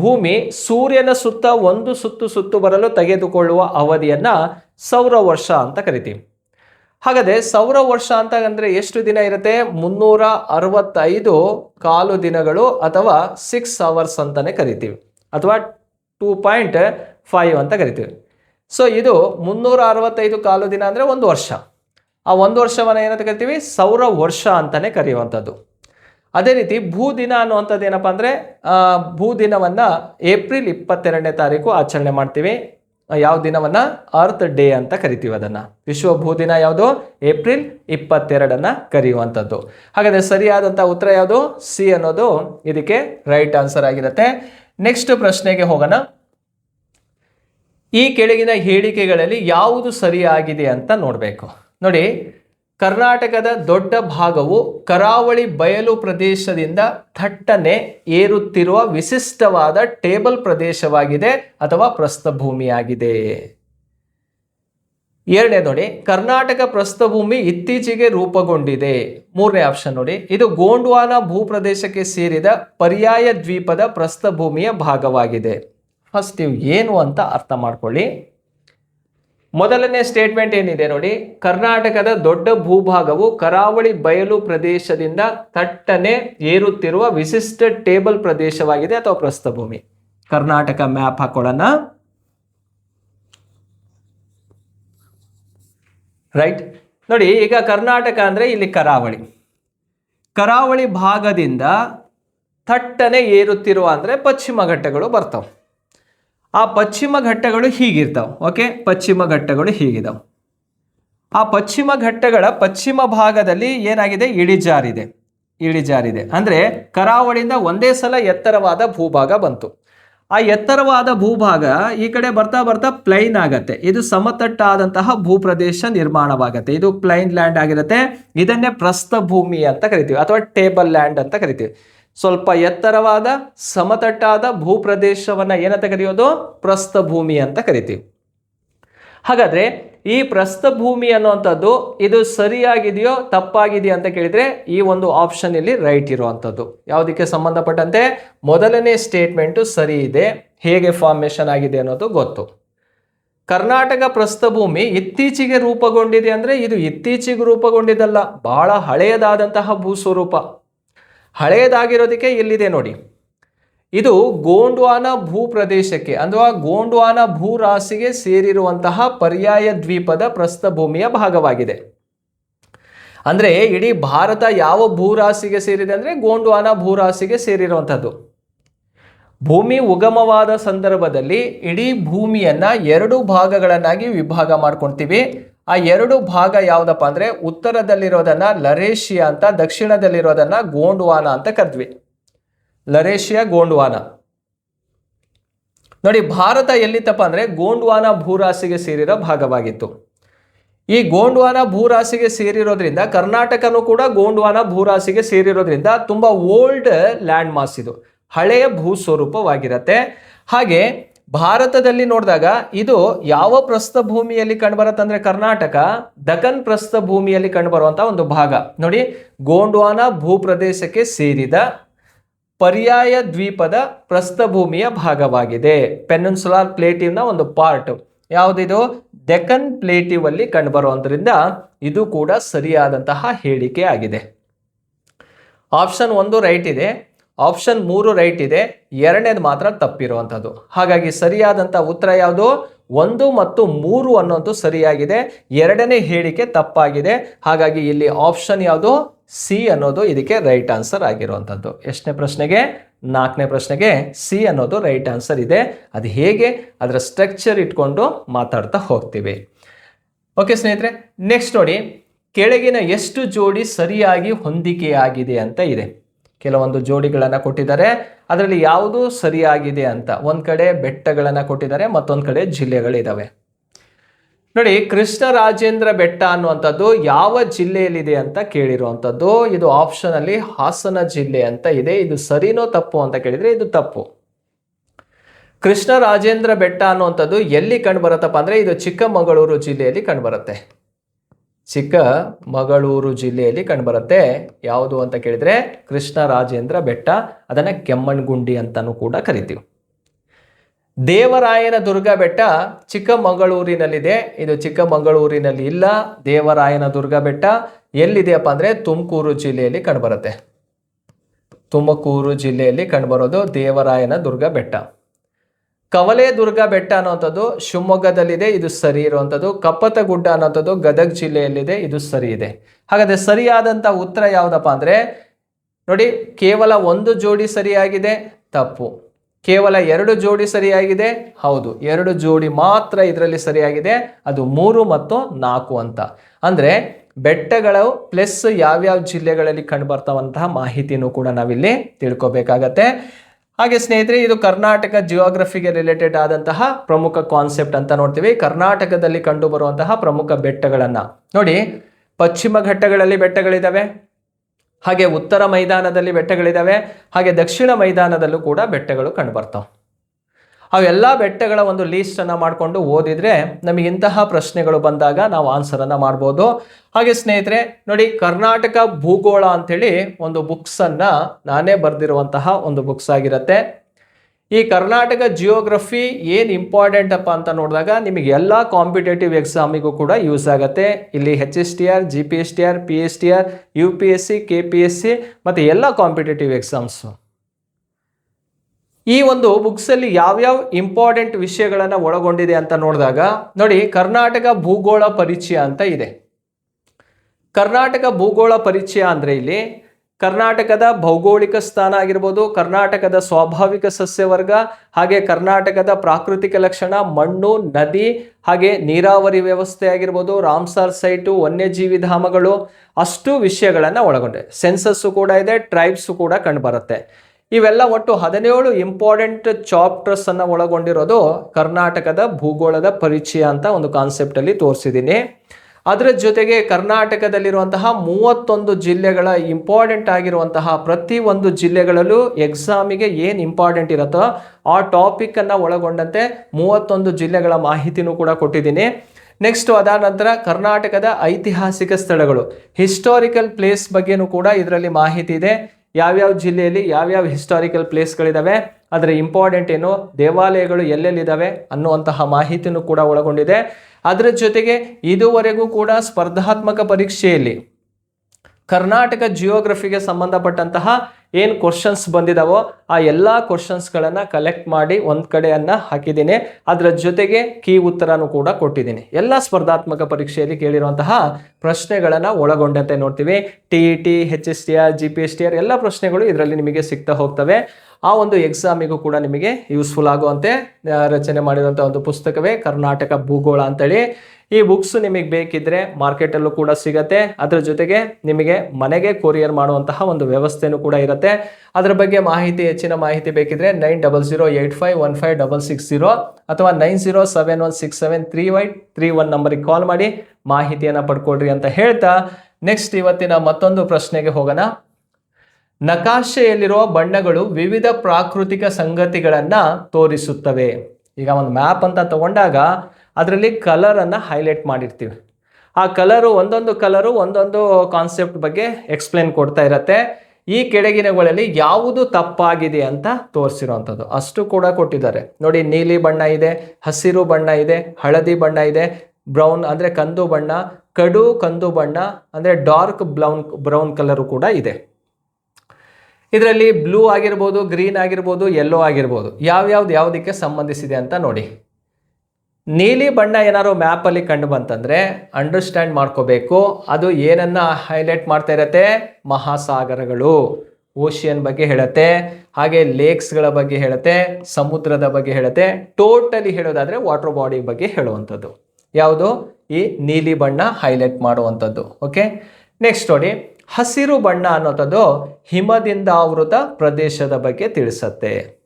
ಭೂಮಿ ಸೂರ್ಯನ ಸುತ್ತ ಒಂದು ಸುತ್ತು ಸುತ್ತು ಬರಲು ತೆಗೆದುಕೊಳ್ಳುವ ಅವಧಿಯನ್ನು ಸೌರ ವರ್ಷ ಅಂತ ಕರಿತೀವಿ. ಹಾಗಾದರೆ ಸೌರ ವರ್ಷ ಅಂತ ಅಂದರೆ ಎಷ್ಟು ದಿನ ಇರುತ್ತೆ? ಮುನ್ನೂರ ಅರವತ್ತೈದು ಕಾಲು ದಿನಗಳು ಅಥವಾ ಸಿಕ್ಸ್ ಅವರ್ಸ್ ಅಂತಲೇ ಕರಿತೀವಿ. ಅಥವಾ ಟೂ ಪಾಯಿಂಟ್ ಫೈವ್ ಅಂತ ಕರಿತೀವಿ. ಸೊ ಇದು ಮುನ್ನೂರ ಅರವತ್ತೈದು ಕಾಲು ದಿನ ಅಂದರೆ ಒಂದು ವರ್ಷ. ಆ ಒಂದು ವರ್ಷವನ್ನು ಏನಂತ ಕರಿತೀವಿ? ಸೌರ ವರ್ಷ ಅಂತಲೇ ಕರೆಯುವಂಥದ್ದು. ಅದೇ ರೀತಿ ಭೂ ದಿನ ಅನ್ನುವಂಥದ್ದು ಏನಪ್ಪ ಅಂದರೆ ಭೂ ದಿನವನ್ನು ಏಪ್ರಿಲ್ ಇಪ್ಪತ್ತೆರಡನೇ ತಾರೀಕು ಆಚರಣೆ ಮಾಡ್ತೀವಿ. ಯಾವ ದಿನವನ್ನ? ಅರ್ತ್ ಡೇ ಅಂತ ಕರಿತೀವಿ ಅದನ್ನ. ವಿಶ್ವ ಭೂ ದಿನ ಯಾವುದು? ಏಪ್ರಿಲ್ ಇಪ್ಪತ್ತೆರಡನ್ನ ಕರೆಯುವಂಥದ್ದು. ಹಾಗಾದ್ರೆ ಸರಿಯಾದಂಥ ಉತ್ತರ ಯಾವುದು? ಸಿ ಅನ್ನೋದು ಇದಕ್ಕೆ ರೈಟ್ ಆನ್ಸರ್ ಆಗಿರುತ್ತೆ. ನೆಕ್ಸ್ಟ್ ಪ್ರಶ್ನೆಗೆ ಹೋಗೋಣ. ಈ ಕೆಳಗಿನ ಹೇಳಿಕೆಗಳಲ್ಲಿ ಯಾವುದು ಸರಿಯಾಗಿದೆ ಅಂತ ನೋಡಬೇಕು. ನೋಡಿ ಕರ್ನಾಟಕದ ದೊಡ್ಡ ಭಾಗವು ಕರಾವಳಿ ಬಯಲು ಪ್ರದೇಶದಿಂದ ಥಟ್ಟನೆ ಏರುತ್ತಿರುವ ವಿಶಿಷ್ಟವಾದ ಟೇಬಲ್ ಪ್ರದೇಶವಾಗಿದೆ ಅಥವಾ ಪ್ರಸ್ಥಭೂಮಿಯಾಗಿದೆ. ಎರಡನೇ ನೋಡಿ ಕರ್ನಾಟಕ ಪ್ರಸ್ಥಭೂಮಿ ಇತ್ತೀಚೆಗೆ ರೂಪುಗೊಂಡಿದೆ. ಮೂರನೇ ಆಪ್ಷನ್ ನೋಡಿ, ಇದು ಗೋಂಡ್ವಾನ ಭೂಪ್ರದೇಶಕ್ಕೆ ಸೇರಿದ ಪರ್ಯಾಯ ದ್ವೀಪದ ಪ್ರಸ್ಥಭೂಮಿಯ ಭಾಗವಾಗಿದೆ. ಫಸ್ಟ್ ನೀವು ಏನು ಅಂತ ಅರ್ಥ ಮಾಡ್ಕೊಳ್ಳಿ. ಮೊದಲನೇ ಸ್ಟೇಟ್ಮೆಂಟ್ ಏನಿದೆ ನೋಡಿ? ಕರ್ನಾಟಕದ ದೊಡ್ಡ ಭೂಭಾಗವು ಕರಾವಳಿ ಬಯಲು ಪ್ರದೇಶದಿಂದ ತಟ್ಟನೆ ಏರುತ್ತಿರುವ ವಿಶಿಷ್ಟ ಟೇಬಲ್ ಪ್ರದೇಶವಾಗಿದೆ ಅಥವಾ ಪ್ರಸ್ಥಭೂಮಿ ಕರ್ನಾಟಕ ಮ್ಯಾಪ್ ಹಾಕೊಳ್ಳೋಣ ರೈಟ್ ನೋಡಿ, ಈಗ ಕರ್ನಾಟಕ ಅಂದರೆ ಇಲ್ಲಿ ಕರಾವಳಿ. ಕರಾವಳಿ ಭಾಗದಿಂದ ತಟ್ಟನೆ ಏರುತ್ತಿರುವ ಅಂದರೆ ಪಶ್ಚಿಮ ಘಟ್ಟಗಳು ಬರ್ತಾವೆ. ಆ ಪಶ್ಚಿಮ ಘಟ್ಟಗಳು ಹೀಗಿರ್ತಾವೆ ಓಕೆ ಪಶ್ಚಿಮ ಘಟ್ಟಗಳು ಹೀಗಿದಾವೆ. ಆ ಪಶ್ಚಿಮ ಘಟ್ಟಗಳ ಪಶ್ಚಿಮ ಭಾಗದಲ್ಲಿ ಏನಾಗಿದೆ? ಇಳಿಜಾರಿದೆ. ಇಳಿಜಾರಿದೆ. ಅಂದರೆ ಕರಾವಳಿಯಿಂದ ಒಂದೇ ಸಲ ಎತ್ತರವಾದ ಭೂಭಾಗ ಬಂತು. ಆ ಎತ್ತರವಾದ ಭೂಭಾಗ ಈ ಕಡೆ ಬರ್ತಾ ಬರ್ತಾ ಪ್ಲೈನ್ ಆಗತ್ತೆ. ಇದು ಸಮತಟ್ಟಾದಂತಹ ಭೂಪ್ರದೇಶ ನಿರ್ಮಾಣವಾಗತ್ತೆ. ಇದು ಪ್ಲೈನ್ ಲ್ಯಾಂಡ್ ಆಗಿರುತ್ತೆ. ಇದನ್ನೇ ಪ್ರಸ್ಥಭೂಮಿ ಅಂತ ಕರಿತೀವಿ, ಅಥವಾ ಟೇಬಲ್ ಲ್ಯಾಂಡ್ ಅಂತ ಕರಿತೀವಿ. ಸ್ವಲ್ಪ ಎತ್ತರವಾದ, ಸಮತಟ್ಟಾದ ಭೂಪ್ರದೇಶವನ್ನು ಏನಂತ ಕರೆಯೋದು? ಪ್ರಸ್ಥಭೂಮಿ ಅಂತ ಕರಿತೀವಿ. ಹಾಗಾದರೆ ಈ ಪ್ರಸ್ಥಭೂಮಿ ಅನ್ನುವಂಥದ್ದು ಇದು ಸರಿಯಾಗಿದೆಯೋ, ತಪ್ಪಾಗಿದೆಯೋ ಅಂತ ಕೇಳಿದರೆ ಈ ಒಂದು ಆಪ್ಷನ್ ಇಲ್ಲಿ ರೈಟ್ ಇರುವಂಥದ್ದು. ಯಾವುದಕ್ಕೆ ಸಂಬಂಧಪಟ್ಟಂತೆ? ಮೊದಲನೇ ಸ್ಟೇಟ್ಮೆಂಟು ಸರಿ ಇದೆ, ಹೇಗೆ ಫಾರ್ಮೇಷನ್ ಆಗಿದೆ ಅನ್ನೋದು ಗೊತ್ತು. ಕರ್ನಾಟಕ ಪ್ರಸ್ಥಭೂಮಿ ಇತ್ತೀಚೆಗೆ ರೂಪುಗೊಂಡಿದೆ ಅಂದರೆ ಇದು ಇತ್ತೀಚೆಗೆ ರೂಪುಗೊಂಡಿದ್ದಲ್ಲ, ಬಹಳ ಹಳೆಯದಾದಂತಹ ಭೂಸ್ವರೂಪ. ಹಳೆಯದಾಗಿರೋದಕ್ಕೆ ಇಲ್ಲಿದೆ ನೋಡಿ. ಇದು ಗೋಂಡ್ವಾನ ಭೂಪ್ರದೇಶಕ್ಕೆ ಅಥವಾ ಗೋಂಡ್ವಾನ ಭೂರಾಶಿಗೆ ಸೇರಿರುವಂತಹ ಪರ್ಯಾಯ ದ್ವೀಪದ ಪ್ರಸ್ಥಭೂಮಿಯ ಭಾಗವಾಗಿದೆ. ಅಂದ್ರೆ ಇಡೀ ಭಾರತ ಯಾವ ಭೂರಾಶಿಗೆ ಸೇರಿದೆ ಅಂದ್ರೆ ಗೋಂಡ್ವಾನ ಭೂರಾಶಿಗೆ ಸೇರಿರುವಂಥದ್ದು. ಭೂಮಿ ಉಗಮವಾದ ಸಂದರ್ಭದಲ್ಲಿ ಇಡೀ ಭೂಮಿಯನ್ನು ಎರಡು ಭಾಗಗಳನ್ನಾಗಿ ವಿಭಾಗ ಮಾಡ್ಕೊಳ್ತೀವಿ ಆ ಎರಡು ಭಾಗ ಯಾವುದಪ್ಪ ಅಂದ್ರೆ ಉತ್ತರದಲ್ಲಿರೋದನ್ನ ಲರೇಷಿಯಾ ಅಂತ, ದಕ್ಷಿಣದಲ್ಲಿರೋದನ್ನ ಗೋಂಡ್ವಾನ ಅಂತ ಕರೆದ್ವಿ. ಲರೇಷಿಯಾ, ಗೋಂಡ್ವಾನ. ನೋಡಿ, ಭಾರತ ಎಲ್ಲಿತ್ತಪ್ಪ ಅಂದ್ರೆ ಗೋಂಡ್ವಾನ ಭೂರಾಸಿಗೆ ಸೇರಿರೋ ಭಾಗವಾಗಿತ್ತು. ಈ ಗೋಂಡ್ವಾನ ಭೂರಾಸಿಗೆ ಸೇರಿರೋದ್ರಿಂದ, ಕರ್ನಾಟಕನೂ ಕೂಡ ಗೋಂಡ್ವಾನ ಭೂರಾಸಿಗೆ ಸೇರಿರೋದ್ರಿಂದ ತುಂಬಾ ಓಲ್ಡ್ ಲ್ಯಾಂಡ್ ಮಾಸ್ ಇದು. ಹಳೆಯ ಭೂ ಸ್ವರೂಪವಾಗಿರತ್ತೆ ಹಾಗೆ ಭಾರತದಲ್ಲಿ ನೋಡಿದಾಗ ಇದು ಯಾವ ಪ್ರಸ್ಥಭೂಮಿಯಲ್ಲಿ ಕಂಡುಬರುತ್ತಂದ್ರೆ ಕರ್ನಾಟಕ, ದಕನ್ ಪ್ರಸ್ಥಭೂಮಿಯಲ್ಲಿ ಕಂಡುಬರುವಂತ ಒಂದು ಭಾಗ. ನೋಡಿ, ಗೋಂಡ್ವಾನ ಭೂಪ್ರದೇಶಕ್ಕೆ ಸೇರಿದ ಪರ್ಯಾಯ ದ್ವೀಪದ ಪ್ರಸ್ಥಭೂಮಿಯ ಭಾಗವಾಗಿದೆ. ಪೆನಿನ್ಸುಲಾರ್ ಪ್ಲೇಟಿವ್ನ ಒಂದು ಪಾರ್ಟ್. ಯಾವುದಿದು? ಡೆಕನ್ ಪ್ಲೇಟಿವ್ ಅಲ್ಲಿ ಕಂಡುಬರುವಂತರಿಂದ ಇದು ಕೂಡ ಸರಿಯಾದಂತಹ ಹೇಳಿಕೆ ಆಗಿದೆ. ಆಪ್ಷನ್ ಒಂದು ರೈಟ್ ಇದೆ. ಆಪ್ಷನ್ ಮೂರು ರೈಟ್ ಇದೆ, ಎರಡನೇದು ಮಾತ್ರ ತಪ್ಪಿರುವಂಥದ್ದು. ಹಾಗಾಗಿ ಸರಿಯಾದಂಥ ಉತ್ತರ ಯಾವುದು? ಒಂದು ಮತ್ತು ಮೂರು ಅನ್ನೋದು ಸರಿಯಾಗಿದೆ, ಎರಡನೇ ಹೇಳಿಕೆ ತಪ್ಪಾಗಿದೆ. ಹಾಗಾಗಿ ಇಲ್ಲಿ ಆಪ್ಷನ್ ಯಾವುದು? ಸಿ ಅನ್ನೋದು ಇದಕ್ಕೆ ರೈಟ್ ಆನ್ಸರ್ ಆಗಿರುವಂಥದ್ದು. ಎಷ್ಟನೇ ಪ್ರಶ್ನೆಗೆ? ನಾಲ್ಕನೇ ಪ್ರಶ್ನೆಗೆ ಸಿ ಅನ್ನೋದು ರೈಟ್ ಆನ್ಸರ್ ಇದೆ. ಅದು ಹೇಗೆ? ಅದರ ಸ್ಟ್ರಕ್ಚರ್ ಇಟ್ಕೊಂಡು ಮಾತಾಡ್ತಾ ಹೋಗ್ತೀವಿ. ಓಕೆ ಸ್ನೇಹಿತರೆ, ನೆಕ್ಸ್ಟ್ ನೋಡಿ, ಕೆಳಗಿನ ಎಷ್ಟು ಜೋಡಿ ಸರಿಯಾಗಿ ಹೊಂದಿಕೆಯಾಗಿದೆ ಅಂತ ಇದೆ. ಕೆಲವೊಂದು ಜೋಡಿಗಳನ್ನು ಕೊಟ್ಟಿದ್ದಾರೆ. ಅದರಲ್ಲಿ ಯಾವುದು ಸರಿಯಾಗಿದೆ ಅಂತ ಒಂದು ಕಡೆ ಬೆಟ್ಟಗಳನ್ನು ಕೊಟ್ಟಿದ್ದಾರೆ, ಮತ್ತೊಂದು ಕಡೆ ಜಿಲ್ಲೆಗಳಿದ್ದಾವೆ ನೋಡಿ ಕೃಷ್ಣರಾಜೇಂದ್ರ ಬೆಟ್ಟ ಅನ್ನುವಂಥದ್ದು ಯಾವ ಜಿಲ್ಲೆಯಲ್ಲಿದೆ ಅಂತ ಕೇಳಿರುವಂಥದ್ದು, ಇದು ಆಪ್ಷನ್ ಅಲ್ಲಿ ಹಾಸನ ಜಿಲ್ಲೆ ಅಂತ ಇದೆ. ಇದು ಸರಿನೋ ತಪ್ಪು ಅಂತ ಕೇಳಿದ್ರೆ ಇದು ತಪ್ಪು. ಕೃಷ್ಣರಾಜೇಂದ್ರ ಬೆಟ್ಟ ಅನ್ನುವಂಥದ್ದು ಎಲ್ಲಿ ಕಂಡುಬರುತ್ತಪ್ಪ ಅಂದ್ರೆ ಇದು ಚಿಕ್ಕಮಗಳೂರು ಜಿಲ್ಲೆಯಲ್ಲಿ ಕಂಡುಬರುತ್ತೆ ಚಿಕ್ಕಮಗಳೂರು ಜಿಲ್ಲೆಯಲ್ಲಿ ಕಂಡುಬರುತ್ತೆ. ಯಾವುದು ಅಂತ ಕೇಳಿದ್ರೆ ಕೃಷ್ಣರಾಜೇಂದ್ರ ಬೆಟ್ಟ, ಅದನ್ನ ಕೆಮ್ಮಣ್ಗುಂಡಿ ಅಂತಲೂ ಕೂಡ ಕರಿತೀವಿ. ದೇವರಾಯನ ದುರ್ಗ ಬೆಟ್ಟ ಚಿಕ್ಕಮಗಳೂರಿನಲ್ಲಿದೆ ಇದು ಚಿಕ್ಕಮಗಳೂರಿನಲ್ಲಿ ಇಲ್ಲ. ದೇವರಾಯನ ದುರ್ಗ ಬೆಟ್ಟ ಎಲ್ಲಿದೆಯಪ್ಪ ಅಂದ್ರೆ ತುಮಕೂರು ಜಿಲ್ಲೆಯಲ್ಲಿ ಕಂಡುಬರುತ್ತೆ. ತುಮಕೂರು ಜಿಲ್ಲೆಯಲ್ಲಿ ಕಂಡುಬರೋದು ದೇವರಾಯನ ದುರ್ಗ ಬೆಟ್ಟ. ಕವಲೆ ದುರ್ಗ ಬೆಟ್ಟ ಅನ್ನೋಂಥದ್ದು ಶಿವಮೊಗ್ಗದಲ್ಲಿದೆ, ಇದು ಸರಿ ಇರುವಂಥದ್ದು. ಕಪ್ಪತ ಗುಡ್ಡ ಅನ್ನೋಂಥದ್ದು ಗದಗ ಜಿಲ್ಲೆಯಲ್ಲಿದೆ, ಇದು ಸರಿ ಇದೆ. ಹಾಗಾದ್ರೆ ಸರಿಯಾದಂಥ ಉತ್ತರ ಯಾವುದಪ್ಪ ಅಂದ್ರೆ, ನೋಡಿ, ಕೇವಲ ಒಂದು ಜೋಡಿ ಸರಿಯಾಗಿದೆ, ತಪ್ಪು. ಕೇವಲ ಎರಡು ಜೋಡಿ ಸರಿಯಾಗಿದೆ, ಹೌದು. ಎರಡು ಜೋಡಿ ಮಾತ್ರ ಇದರಲ್ಲಿ ಸರಿಯಾಗಿದೆ, ಅದು ಮೂರು ಮತ್ತು ನಾಲ್ಕು ಅಂತ. ಅಂದ್ರೆ, ಬೆಟ್ಟಗಳು ಪ್ಲಸ್ ಯಾವ್ಯಾವ ಜಿಲ್ಲೆಗಳಲ್ಲಿ ಕಂಡು ಮಾಹಿತಿನೂ ಕೂಡ ನಾವಿಲ್ಲಿ ತಿಳ್ಕೊಬೇಕಾಗತ್ತೆ. ಹಾಗೆ ಸ್ನೇಹಿತರೆ, ಇದು ಕರ್ನಾಟಕ ಜಿಯೋಗ್ರಫಿಗೆ ರಿಲೇಟೆಡ್ ಆದಂತಹ ಪ್ರಮುಖ ಕಾನ್ಸೆಪ್ಟ್ ಅಂತ ನೋಡ್ತೀವಿ. ಕರ್ನಾಟಕದಲ್ಲಿ ಕಂಡು ಬರುವಂತಹ ಪ್ರಮುಖ ಬೆಟ್ಟಗಳನ್ನ. ನೋಡಿ, ಪಶ್ಚಿಮ ಘಟ್ಟಗಳಲ್ಲಿ ಬೆಟ್ಟಗಳಿದಾವೆ, ಹಾಗೆ ಉತ್ತರ ಮೈದಾನದಲ್ಲಿ ಬೆಟ್ಟಗಳಿದಾವೆ, ಹಾಗೆ ದಕ್ಷಿಣ ಮೈದಾನದಲ್ಲೂ ಕೂಡ ಬೆಟ್ಟಗಳು ಕಂಡುಬರ್ತಾವೆ. ಅವೆಲ್ಲ ಬೆಟ್ಟಗಳ ಒಂದು ಲೀಸ್ಟನ್ನು ಮಾಡಿಕೊಂಡು ಓದಿದ್ರೆ ನಮಗೆ ಇಂತಹ ಪ್ರಶ್ನೆಗಳು ಬಂದಾಗ ನಾವು ಆನ್ಸರನ್ನು ಮಾಡ್ಬೋದು. ಹಾಗೆ ಸ್ನೇಹಿತರೆ, ನೋಡಿ ಕರ್ನಾಟಕ ಭೂಗೋಳ ಅಂಥೇಳಿ ಒಂದು ಬುಕ್ಸನ್ನು ನಾನೇ ಬರೆದಿರುವಂತಹ ಒಂದು ಬುಕ್ಸ್ ಆಗಿರುತ್ತೆ. ಈ ಕರ್ನಾಟಕ ಜಿಯೋಗ್ರಫಿ ಏನು ಇಂಪಾರ್ಟೆಂಟ್ ಅಪ್ಪ ಅಂತ ನೋಡಿದಾಗ ನಿಮಗೆ ಎಲ್ಲ ಕಾಂಪಿಟೇಟಿವ್ ಎಕ್ಸಾಮಿಗೂ ಕೂಡ ಯೂಸ್ ಆಗುತ್ತೆ. ಇಲ್ಲಿ H S T R G P S T R P S T R U P S C K P S C ಮತ್ತು ಎಲ್ಲ ಕಾಂಪಿಟೇಟಿವ್ ಎಕ್ಸಾಮ್ಸು ಈ ಒಂದು ಬುಕ್ಸಲ್ಲಿ ಯಾವ್ಯಾವ ಇಂಪಾರ್ಟೆಂಟ್ ವಿಷಯಗಳನ್ನು ಒಳಗೊಂಡಿದೆ ಅಂತ ನೋಡಿದಾಗ, ನೋಡಿ ಕರ್ನಾಟಕ ಭೂಗೋಳ ಪರಿಚಯ ಅಂತ ಇದೆ. ಕರ್ನಾಟಕ ಭೂಗೋಳ ಪರಿಚಯ ಅಂದರೆ ಇಲ್ಲಿ ಕರ್ನಾಟಕದ ಭೌಗೋಳಿಕ ಸ್ಥಾನ ಆಗಿರ್ಬೋದು, ಕರ್ನಾಟಕದ ಸ್ವಾಭಾವಿಕ ಸಸ್ಯವರ್ಗ ಹಾಗೆ ಕರ್ನಾಟಕದ ಪ್ರಾಕೃತಿಕ ಲಕ್ಷಣ, ಮಣ್ಣು, ನದಿ, ಹಾಗೆ ನೀರಾವರಿ ವ್ಯವಸ್ಥೆ ಆಗಿರ್ಬೋದು, ರಾಮ್ಸಾರ್ ಸೈಟು, ವನ್ಯಜೀವಿ ಧಾಮಗಳು, ಅಷ್ಟು ವಿಷಯಗಳನ್ನು ಒಳಗೊಂಡಿದೆ. ಸೆನ್ಸಸ್ಸು ಕೂಡ ಇದೆ ಟ್ರೈಬ್ಸು ಕೂಡ ಕಂಡುಬರುತ್ತೆ ಇವೆಲ್ಲ ಒಟ್ಟು ಹದಿನೇಳು ಇಂಪಾರ್ಟೆಂಟ್ ಚಾಪ್ಟರ್ಸ್ ಅನ್ನ ಒಳಗೊಂಡಿರೋದು ಕರ್ನಾಟಕದ ಭೂಗೋಳದ ಪರಿಚಯ ಅಂತ ಒಂದು ಕಾನ್ಸೆಪ್ಟ್ ಅಲ್ಲಿ ತೋರಿಸಿದ್ದೀನಿ ಅದರ ಜೊತೆಗೆ ಕರ್ನಾಟಕದಲ್ಲಿರುವಂತಹ ಮೂವತ್ತೊಂದು ಜಿಲ್ಲೆಗಳ ಇಂಪಾರ್ಟೆಂಟ್ ಆಗಿರುವಂತಹ ಪ್ರತಿ ಒಂದು ಜಿಲ್ಲೆಗಳಲ್ಲೂ ಎಕ್ಸಾಮಿಗೆ ಏನು ಇಂಪಾರ್ಟೆಂಟ್ ಇರುತ್ತೋ ಆ ಟಾಪಿಕನ್ನು ಒಳಗೊಂಡಂತೆ ಮೂವತ್ತೊಂದು ಜಿಲ್ಲೆಗಳ ಮಾಹಿತಿನೂ ಕೂಡ ಕೊಟ್ಟಿದ್ದೀನಿ ನೆಕ್ಸ್ಟ್ ಅದಾದ ನಂತರ ಕರ್ನಾಟಕದ ಐತಿಹಾಸಿಕ ಸ್ಥಳಗಳು. ಹಿಸ್ಟಾರಿಕಲ್ ಪ್ಲೇಸ್ ಬಗ್ಗೆನೂ ಕೂಡ ಇದರಲ್ಲಿ ಮಾಹಿತಿ ಇದೆ. ಯಾವ್ಯಾವ ಜಿಲ್ಲೆಯಲ್ಲಿ ಯಾವ್ಯಾವ ಹಿಸ್ಟಾರಿಕಲ್ ಪ್ಲೇಸ್ಗಳಿದ್ದಾವೆ ಅದರ ಇಂಪಾರ್ಟೆಂಟ್ ಏನು, ದೇವಾಲಯಗಳು ಎಲ್ಲೆಲ್ಲಿದ್ದಾವೆ ಅನ್ನುವಂತಹ ಮಾಹಿತಿಯೂ ಕೂಡ ಒಳಗೊಂಡಿದೆ. ಅದರ ಜೊತೆಗೆ ಇದುವರೆಗೂ ಕೂಡ ಸ್ಪರ್ಧಾತ್ಮಕ ಪರೀಕ್ಷೆಯಲ್ಲಿ ಕರ್ನಾಟಕ ಜಿಯೋಗ್ರಫಿಗೆ ಸಂಬಂಧಪಟ್ಟಂತಹ ಏನು ಕ್ವಶನ್ಸ್ ಬಂದಿದಾವೋ ಆ ಎಲ್ಲ ಕ್ವಶನ್ಸ್ಗಳನ್ನು ಕಲೆಕ್ಟ್ ಮಾಡಿ ಒಂದು ಕಡೆಯನ್ನು ಹಾಕಿದ್ದೀನಿ. ಅದರ ಜೊತೆಗೆ ಕೀ ಉತ್ತರನೂ ಕೂಡ ಕೊಟ್ಟಿದ್ದೀನಿ. ಎಲ್ಲ ಸ್ಪರ್ಧಾತ್ಮಕ ಪರೀಕ್ಷೆಯಲ್ಲಿ ಕೇಳಿರುವಂತಹ ಪ್ರಶ್ನೆಗಳನ್ನು ಒಳಗೊಂಡಂತೆ ನೋಡ್ತೀವಿ. T E T H S T R G P S T R ಎಲ್ಲ ಪ್ರಶ್ನೆಗಳು ಇದರಲ್ಲಿ ನಿಮಗೆ ಸಿಗ್ತಾ ಹೋಗ್ತವೆ. ಆ ಒಂದು ಎಕ್ಸಾಮಿಗೂ ಕೂಡ ನಿಮಗೆ ಯೂಸ್ಫುಲ್ ಆಗುವಂತೆ ರಚನೆ ಮಾಡಿರುವಂಥ ಒಂದು ಪುಸ್ತಕವೇ ಕರ್ನಾಟಕ ಭೂಗೋಳ ಅಂತೇಳಿ. ಈ ಬುಕ್ಸ್ ನಿಮಗೆ ಬೇಕಿದ್ರೆ ಮಾರ್ಕೆಟಲ್ಲೂ ಕೂಡ ಸಿಗತ್ತೆ. ಅದರ ಜೊತೆಗೆ ನಿಮಗೆ ಮನೆಗೆ ಕೊರಿಯರ್ ಮಾಡುವಂತಹ ಒಂದು ವ್ಯವಸ್ಥೆನೂ ಕೂಡ ಇರುತ್ತೆ. ಅದರ ಬಗ್ಗೆ ಮಾಹಿತಿ, ಹೆಚ್ಚಿನ ಮಾಹಿತಿ ಬೇಕಿದ್ರೆ nine double zero eight five one five double six zero ಅಥವಾ nine zero seven one six seven three eight three one ನಂಬರಿಗೆ ಕಾಲ್ ಮಾಡಿ ಮಾಹಿತಿಯನ್ನು ಪಡ್ಕೊಳ್ರಿ ಅಂತ ಹೇಳ್ತಾ, ನೆಕ್ಸ್ಟ್ ಇವತ್ತಿನ ಮತ್ತೊಂದು ಪ್ರಶ್ನೆಗೆ ಹೋಗೋಣ. ನಕಾಶೆಯಲ್ಲಿರುವ ಬಣ್ಣಗಳು ವಿವಿಧ ಪ್ರಾಕೃತಿಕ ಸಂಗತಿಗಳನ್ನ ತೋರಿಸುತ್ತವೆ. ಈಗ ಒಂದು ಮ್ಯಾಪ್ ಅಂತ ತಗೊಂಡಾಗ ಅದರಲ್ಲಿ ಕಲರನ್ನು ಹೈಲೈಟ್ ಮಾಡಿರ್ತೀವಿ. ಆ ಕಲರು ಒಂದೊಂದು ಕಲರು ಒಂದೊಂದು ಕಾನ್ಸೆಪ್ಟ್ ಬಗ್ಗೆ ಎಕ್ಸ್ಪ್ಲೇನ್ ಕೊಡ್ತಾ ಇರತ್ತೆ. ಈ ಕೆಳಗಿನಗಳಲ್ಲಿ ಯಾವುದು ತಪ್ಪಾಗಿದೆ ಅಂತ ತೋರಿಸಿರುವಂಥದ್ದು ಅಷ್ಟು ಕೂಡ ಕೊಟ್ಟಿದ್ದಾರೆ. ನೋಡಿ, ನೀಲಿ ಬಣ್ಣ ಇದೆ, ಹಸಿರು ಬಣ್ಣ ಇದೆ, ಹಳದಿ ಬಣ್ಣ ಇದೆ ಬ್ರೌನ್ ಅಂದರೆ ಕಂದು ಬಣ್ಣ, ಕಡು ಕಂದು ಬಣ್ಣ ಅಂದರೆ ಡಾರ್ಕ್ ಬ್ರೌನ್ ಬ್ರೌನ್ ಕಲರು ಕೂಡ ಇದೆ. ಇದರಲ್ಲಿ ಬ್ಲೂ ಆಗಿರ್ಬೋದು ಗ್ರೀನ್ ಆಗಿರ್ಬೋದು ಯೆಲ್ಲೋ ಆಗಿರ್ಬೋದು, ಯಾವ್ಯಾವ್ದು ಯಾವುದಕ್ಕೆ ಸಂಬಂಧಿಸಿದೆ ಅಂತ ನೋಡಿ. ನೀಲಿ ಬಣ್ಣ ಏನಾದ್ರು ಮ್ಯಾಪಲ್ಲಿ ಕಂಡು ಬಂತಂದ್ರೆ ಅಂಡರ್ಸ್ಟ್ಯಾಂಡ್ ಮಾಡ್ಕೋಬೇಕು. ಅದು ಏನನ್ನ ಹೈಲೈಟ್ ಮಾಡ್ತಾ ಇರತ್ತೆ? ಮಹಾಸಾಗರಗಳು. ಓಷಿಯನ್ ಬಗ್ಗೆ ಹೇಳುತ್ತೆ, ಹಾಗೆ ಲೇಕ್ಸ್ಗಳ ಬಗ್ಗೆ ಹೇಳುತ್ತೆ, ಸಮುದ್ರದ ಬಗ್ಗೆ ಹೇಳುತ್ತೆ ಟೋಟಲಿ ಹೇಳೋದಾದ್ರೆ ವಾಟರ್ ಬಾಡಿ ಬಗ್ಗೆ ಹೇಳುವಂಥದ್ದು. ಯಾವುದು? ಈ ನೀಲಿ ಬಣ್ಣ ಹೈಲೈಟ್ ಮಾಡುವಂಥದ್ದು. ಓಕೆ ನೆಕ್ಸ್ಟ್ ನೋಡಿ, ಹಸಿರು ಬಣ್ಣ ಅನ್ನೋಂಥದ್ದು ಹಿಮದಿಂದ ಆವೃತ ಪ್ರದೇಶದ ಬಗ್ಗೆ ತಿಳಿಸತ್ತೆ.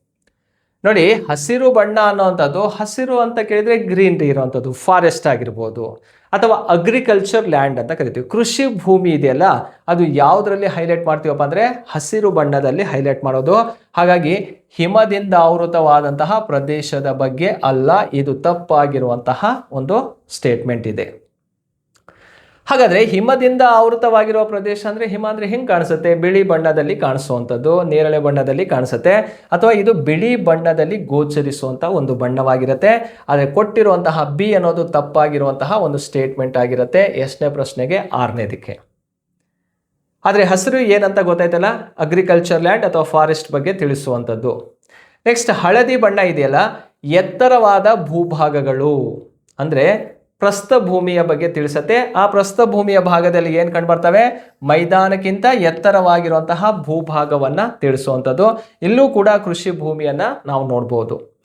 ನೋಡಿ, ಹಸಿರು ಬಣ್ಣ ಅನ್ನೋವಂಥದ್ದು, ಹಸಿರು ಅಂತ ಕೇಳಿದರೆ ಗ್ರೀನ್ರಿ ಇರೋವಂಥದ್ದು ಫಾರೆಸ್ಟ್ ಆಗಿರ್ಬೋದು, ಅಥವಾ ಅಗ್ರಿಕಲ್ಚರ್ ಲ್ಯಾಂಡ್ ಅಂತ ಕರಿತೀವಿ. ಕೃಷಿ ಭೂಮಿ ಇದೆಯಲ್ಲ, ಅದು ಯಾವುದರಲ್ಲಿ ಹೈಲೈಟ್ ಮಾಡ್ತೀವಪ್ಪ ಅಂದರೆ, ಹಸಿರು ಬಣ್ಣದಲ್ಲಿ ಹೈಲೈಟ್ ಮಾಡೋದು. ಹಾಗಾಗಿ, ಹಿಮದಿಂದ ಆವೃತವಾದಂತಹ ಪ್ರದೇಶದ ಬಗ್ಗೆ ಅಲ್ಲ, ಇದು ತಪ್ಪಾಗಿರುವಂತಹ ಒಂದು ಸ್ಟೇಟ್ಮೆಂಟ್ ಇದೆ. ಹಾಗಾದ್ರೆ ಹಿಮದಿಂದ ಆವೃತವಾಗಿರುವ ಪ್ರದೇಶ ಅಂದ್ರೆ ಹಿಮ ಅಂದರೆ ಹೆಂಗೆ ಕಾಣಿಸುತ್ತೆ? ಬಿಳಿ ಬಣ್ಣದಲ್ಲಿ ಕಾಣಿಸುವಂಥದ್ದು, ನೇರಳೆ ಬಣ್ಣದಲ್ಲಿ ಕಾಣಿಸುತ್ತೆ, ಅಥವಾ ಇದು ಬಿಳಿ ಬಣ್ಣದಲ್ಲಿ ಗೋಚರಿಸುವಂಥ ಒಂದು ಬಣ್ಣವಾಗಿರುತ್ತೆ. ಆದರೆ ಕೊಟ್ಟಿರುವಂತಹ ಬಿ ಅನ್ನೋದು ತಪ್ಪಾಗಿರುವಂತಹ ಒಂದು ಸ್ಟೇಟ್ಮೆಂಟ್ ಆಗಿರುತ್ತೆ. ಎಷ್ಟನೇ ಪ್ರಶ್ನೆಗೆ ಆರನೇದಕ್ಕೆ ಆದರೆ ಹಸಿರು ಏನಂತ ಗೊತ್ತಾಯ್ತಲ್ಲ? ಅಗ್ರಿಕಲ್ಚರ್ ಲ್ಯಾಂಡ್ ಅಥವಾ ಫಾರೆಸ್ಟ್ ಬಗ್ಗೆ ತಿಳಿಸುವಂಥದ್ದು. ನೆಕ್ಸ್ಟ್ ಹಳದಿ ಬಣ್ಣ ಇದೆಯಲ್ಲ? ಎತ್ತರವಾದ ಭೂಭಾಗಗಳು. ಅಂದರೆ ಪ್ರಸ್ಥಭೂಮಿಯ ಬಗ್ಗೆ ತಿಳಿಸುತ್ತೆ. ಆ ಪ್ರಸ್ಥಭೂಮಿಯ ಭಾಗದಲ್ಲಿ ಏನು ಕಂಡುಬರ್ತವೆ? ಮೈದಾನಕ್ಕಿಂತ ಎತ್ತರವಾಗಿರುವಂತಹ ಭೂಭಾಗವನ್ನ ತಿಳಿಸುವಂಥದ್ದು. ಇಲ್ಲೂ ಕೂಡ ಕೃಷಿ ಭೂಮಿಯನ್ನ ನಾವು ನೋಡ್ಬೋದು.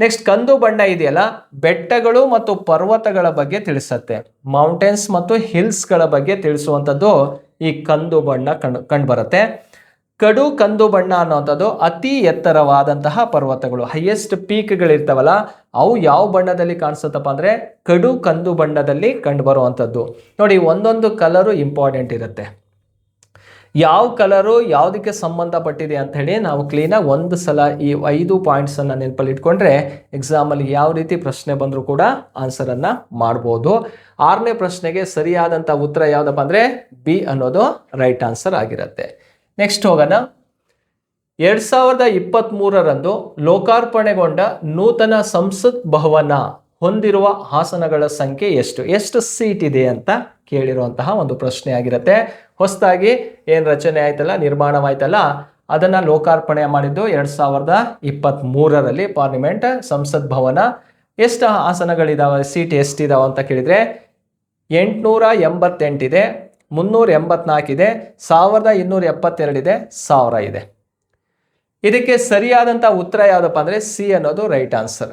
ನೆಕ್ಸ್ಟ್ ಕಂದು ಬಣ್ಣ ಇದೆಯಲ್ಲ? ಬೆಟ್ಟಗಳು ಮತ್ತು ಪರ್ವತಗಳ ಬಗ್ಗೆ ತಿಳಿಸುತ್ತೆ. ಮೌಂಟೇನ್ಸ್ ಮತ್ತು ಹಿಲ್ಸ್ಗಳ ಬಗ್ಗೆ ತಿಳಿಸುವಂಥದ್ದು ಈ ಕಂದು ಬಣ್ಣ ಕಂಡು, ಕಂಡುಬರುತ್ತೆ. ಕಡು ಕಂದು ಬಣ್ಣ ಅನ್ನೋಂಥದ್ದು ಅತಿ ಎತ್ತರವಾದಂತಹ ಪರ್ವತಗಳು. ಹೈಯೆಸ್ಟ್ ಪೀಕ್ಗಳಿರ್ತಾವಲ್ಲ ಅವು ಯಾವ ಬಣ್ಣದಲ್ಲಿ ಕಾಣಿಸುತ್ತಪ್ಪ ಅಂದರೆ ಕಡು ಕಂದು ಬಣ್ಣದಲ್ಲಿ ಕಂಡುಬರುವಂಥದ್ದು. ನೋಡಿ, ಒಂದೊಂದು ಕಲರು ಇಂಪಾರ್ಟೆಂಟ್ ಇರುತ್ತೆ. ಯಾವ ಕಲರು ಯಾವುದಕ್ಕೆ ಸಂಬಂಧಪಟ್ಟಿದೆ ಅಂತ ಹೇಳಿ ನಾವು ಕ್ಲೀನಾಗಿ ಒಂದು ಸಲ ಈ ಐದು ಪಾಯಿಂಟ್ಸನ್ನು ನೆನಪಲ್ಲಿ ಇಟ್ಕೊಂಡ್ರೆ ಎಕ್ಸಾಮಲ್ಲಿ ಯಾವ ರೀತಿ ಪ್ರಶ್ನೆ ಬಂದರೂ ಕೂಡ ಆನ್ಸರನ್ನು ಮಾಡ್ಬೋದು. ಆರನೇ ಪ್ರಶ್ನೆಗೆ ಸರಿಯಾದಂಥ ಉತ್ತರ ಯಾವುದಪ್ಪ ಅಂದರೆ ಬಿ ಅನ್ನೋದು ರೈಟ್ ಆನ್ಸರ್ ಆಗಿರುತ್ತೆ. ನೆಕ್ಸ್ಟ್ ಹೋಗೋಣ. ಎರಡ್ ಸಾವಿರದ ಇಪ್ಪತ್ತ್ ಮೂರರಂದು ಲೋಕಾರ್ಪಣೆಗೊಂಡ ನೂತನ ಸಂಸತ್ ಭವನ ಹೊಂದಿರುವ ಆಸನಗಳ ಸಂಖ್ಯೆ ಎಷ್ಟು? ಎಷ್ಟು ಸೀಟ್ ಇದೆ ಅಂತ ಕೇಳಿರುವಂತಹ ಒಂದು ಪ್ರಶ್ನೆ ಆಗಿರುತ್ತೆ ಹೊಸದಾಗಿ ಏನು ರಚನೆ ಆಯ್ತಲ್ಲ, ನಿರ್ಮಾಣವಾಯ್ತಲ್ಲ, ಅದನ್ನ ಲೋಕಾರ್ಪಣೆ ಮಾಡಿದ್ದು ಎರಡ್ ಸಾವಿರದ ಇಪ್ಪತ್ತ್ ಮೂರರಲ್ಲಿ ಪಾರ್ಲಿಮೆಂಟ್, ಸಂಸತ್ ಭವನ. ಎಷ್ಟು ಆಸನಗಳಿದಾವೆ ಸೀಟ್ ಎಷ್ಟಿದಾವೆ ಅಂತ ಕೇಳಿದ್ರೆ ಎಂಟುನೂರ ಎಂಬತ್ತೆಂಟಿದೆ. ಮುನ್ನೂರ ಎಂಬತ್ನಾಲ್ಕಿದೆ ಸಾವಿರದ ಇನ್ನೂರ ಎಪ್ಪತ್ತೆರಡಿದೆ ಸಾವಿರ ಇದೆ. ಇದಕ್ಕೆ ಸರಿಯಾದಂಥ ಉತ್ತರ ಯಾವುದಪ್ಪ ಅಂದರೆ ಸಿ ಅನ್ನೋದು ರೈಟ್ ಆನ್ಸರ್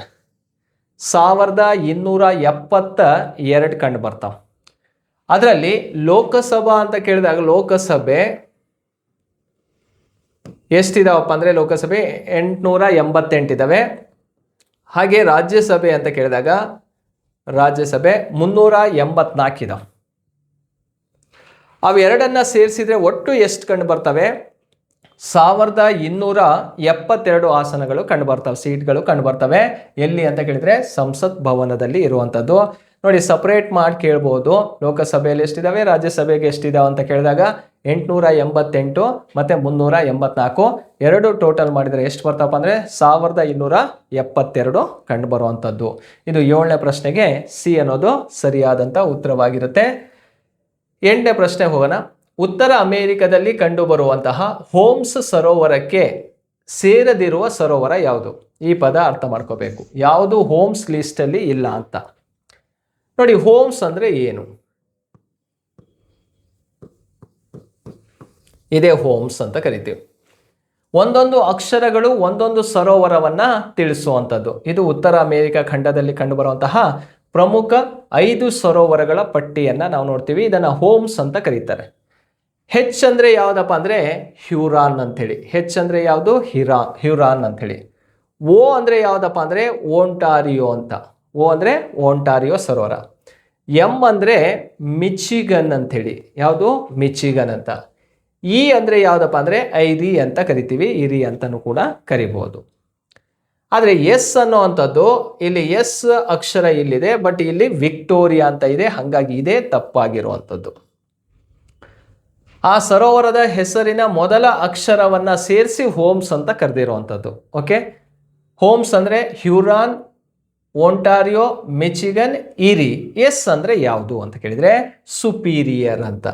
ಸಾವಿರದ ಇನ್ನೂರ ಎಪ್ಪತ್ತ ಎರಡು ಕಂಡು ಬರ್ತಾವೆ. ಅದರಲ್ಲಿ ಲೋಕಸಭಾ ಅಂತ ಕೇಳಿದಾಗ ಲೋಕಸಭೆ ಎಷ್ಟಿದಾವಪ್ಪ ಅಂದರೆ ಲೋಕಸಭೆ ಎಂಟುನೂರ ಎಂಬತ್ತೆಂಟಿದ್ದಾವೆ ಹಾಗೆ ರಾಜ್ಯಸಭೆ ಅಂತ ಕೇಳಿದಾಗ ರಾಜ್ಯಸಭೆ ಮುನ್ನೂರ ಎಂಬತ್ನಾಲ್ಕಿದಾವೆ ಅವೆರಡನ್ನ ಸೇರಿಸಿದ್ರೆ ಒಟ್ಟು ಎಷ್ಟು ಕಂಡು ಬರ್ತವೆ? ಸಾವಿರದ ಇನ್ನೂರ ಎಪ್ಪತ್ತೆರಡು ಆಸನಗಳು ಕಂಡು ಬರ್ತವೆ, ಸೀಟ್ಗಳು ಕಂಡು ಬರ್ತವೆ. ಎಲ್ಲಿ ಅಂತ ಕೇಳಿದ್ರೆ ಸಂಸತ್ ಭವನದಲ್ಲಿ ಇರುವಂಥದ್ದು. ನೋಡಿ ಸಪ್ರೇಟ್ ಮಾಡಿ ಕೇಳ್ಬೋದು. ಲೋಕಸಭೆಯಲ್ಲಿ ಎಷ್ಟಿದಾವೆ, ರಾಜ್ಯಸಭೆಗೆ ಎಷ್ಟಿದಾವೆ ಅಂತ ಕೇಳಿದಾಗ ಎಂಟುನೂರ ಎಂಬತ್ತೆಂಟು ಮತ್ತೆ ಮುನ್ನೂರ ಎಂಬತ್ನಾಲ್ಕು. ಎರಡು ಟೋಟಲ್ ಮಾಡಿದರೆ ಎಷ್ಟು ಬರ್ತಪ್ಪ ಅಂದರೆ ಸಾವಿರದ ಇನ್ನೂರ ಎಪ್ಪತ್ತೆರಡು ಕಂಡು ಬರುವಂಥದ್ದು. ಇದು ಏಳನೇ ಪ್ರಶ್ನೆಗೆ ಸಿ ಅನ್ನೋದು ಸರಿಯಾದಂಥ ಉತ್ತರವಾಗಿರುತ್ತೆ. ಎಂಟನೇ ಪ್ರಶ್ನೆ ಹೋಗೋಣ. ಉತ್ತರ ಅಮೆರಿಕದಲ್ಲಿ ಕಂಡುಬರುವಂತಹ ಹೋಮ್ಸ್ ಸರೋವರಕ್ಕೆ ಸೇರದಿರುವ ಸರೋವರ ಯಾವುದು? ಈ ಪದ ಅರ್ಥ ಮಾಡ್ಕೋಬೇಕು. ಯಾವುದು? ಹೋಮ್ಸ್ ಲಿಸ್ಟಲ್ಲಿ ಇಲ್ಲ ಅಂತ. ನೋಡಿ, ಹೋಮ್ಸ್ ಅಂದರೆ ಏನು? ಇದೇ ಹೋಮ್ಸ್ ಅಂತ ಕರಿತೀವಿ. ಒಂದೊಂದು ಅಕ್ಷರಗಳು ಒಂದೊಂದು ಸರೋವರವನ್ನ ತಿಳಿಸುವಂಥದ್ದು ಇದು ಉತ್ತರ ಅಮೆರಿಕ ಖಂಡದಲ್ಲಿ ಕಂಡುಬರುವಂತಹ ಪ್ರಮುಖ ಐದು ಸರೋವರಗಳ ಪಟ್ಟಿಯನ್ನು ನಾವು ನೋಡ್ತೀವಿ. ಇದನ್ನು ಹೋಮ್ಸ್ ಅಂತ ಕರೀತಾರೆ. ಹೆಚ್ ಅಂದರೆ ಯಾವುದಪ್ಪ ಅಂದರೆ ಹ್ಯೂರಾನ್ ಅಂಥೇಳಿ. ಹೆಚ್ ಅಂದರೆ ಯಾವುದು? ಹಿರಾ, ಹ್ಯೂರಾನ್ ಅಂಥೇಳಿ. ಓ ಅಂದರೆ ಯಾವುದಪ್ಪ ಅಂದರೆ ಓಂಟಾರಿಯೋ ಅಂತ. ಓ ಅಂದರೆ ಓಂಟಾರಿಯೋ ಸರೋವರ. ಎಂ ಅಂದರೆ ಮಿಚಿಗನ್ ಅಂಥೇಳಿ. ಯಾವುದು? ಮಿಚಿಗನ್ ಅಂತ. ಇ ಅಂದರೆ ಯಾವುದಪ್ಪ ಅಂದರೆ ಐರಿ ಅಂತ ಕರಿತೀವಿ. ಇರಿ ಅಂತಲೂ ಕೂಡ ಕರಿಬಹುದು ಆದರೆ ಎಸ್ ಅನ್ನುವಂಥದ್ದು ಇಲ್ಲಿ ಎಸ್ ಅಕ್ಷರ ಇಲ್ಲಿದೆ ಬಟ್ ಇಲ್ಲಿ ವಿಕ್ಟೋರಿಯಾ ಅಂತ ಇದೆ, ಹಾಗಾಗಿ ಇದೇ ತಪ್ಪಾಗಿರುವಂಥದ್ದು. ಆ ಸರೋವರದ ಹೆಸರಿನ ಮೊದಲ ಅಕ್ಷರವನ್ನ ಸೇರಿಸಿ ಹೋಮ್ಸ್ ಅಂತ ಕರೆದಿರುವಂಥದ್ದು ಓಕೆ ಹೋಮ್ಸ್ ಅಂದ್ರೆ ಹ್ಯೂರಾನ್ ಒಂಟಾರಿಯೋ ಮಿಚಿಗನ್, ಇರಿ. ಎಸ್ ಅಂದ್ರೆ ಯಾವುದು ಅಂತ ಕೇಳಿದ್ರೆ ಸುಪೀರಿಯರ್ ಅಂತ.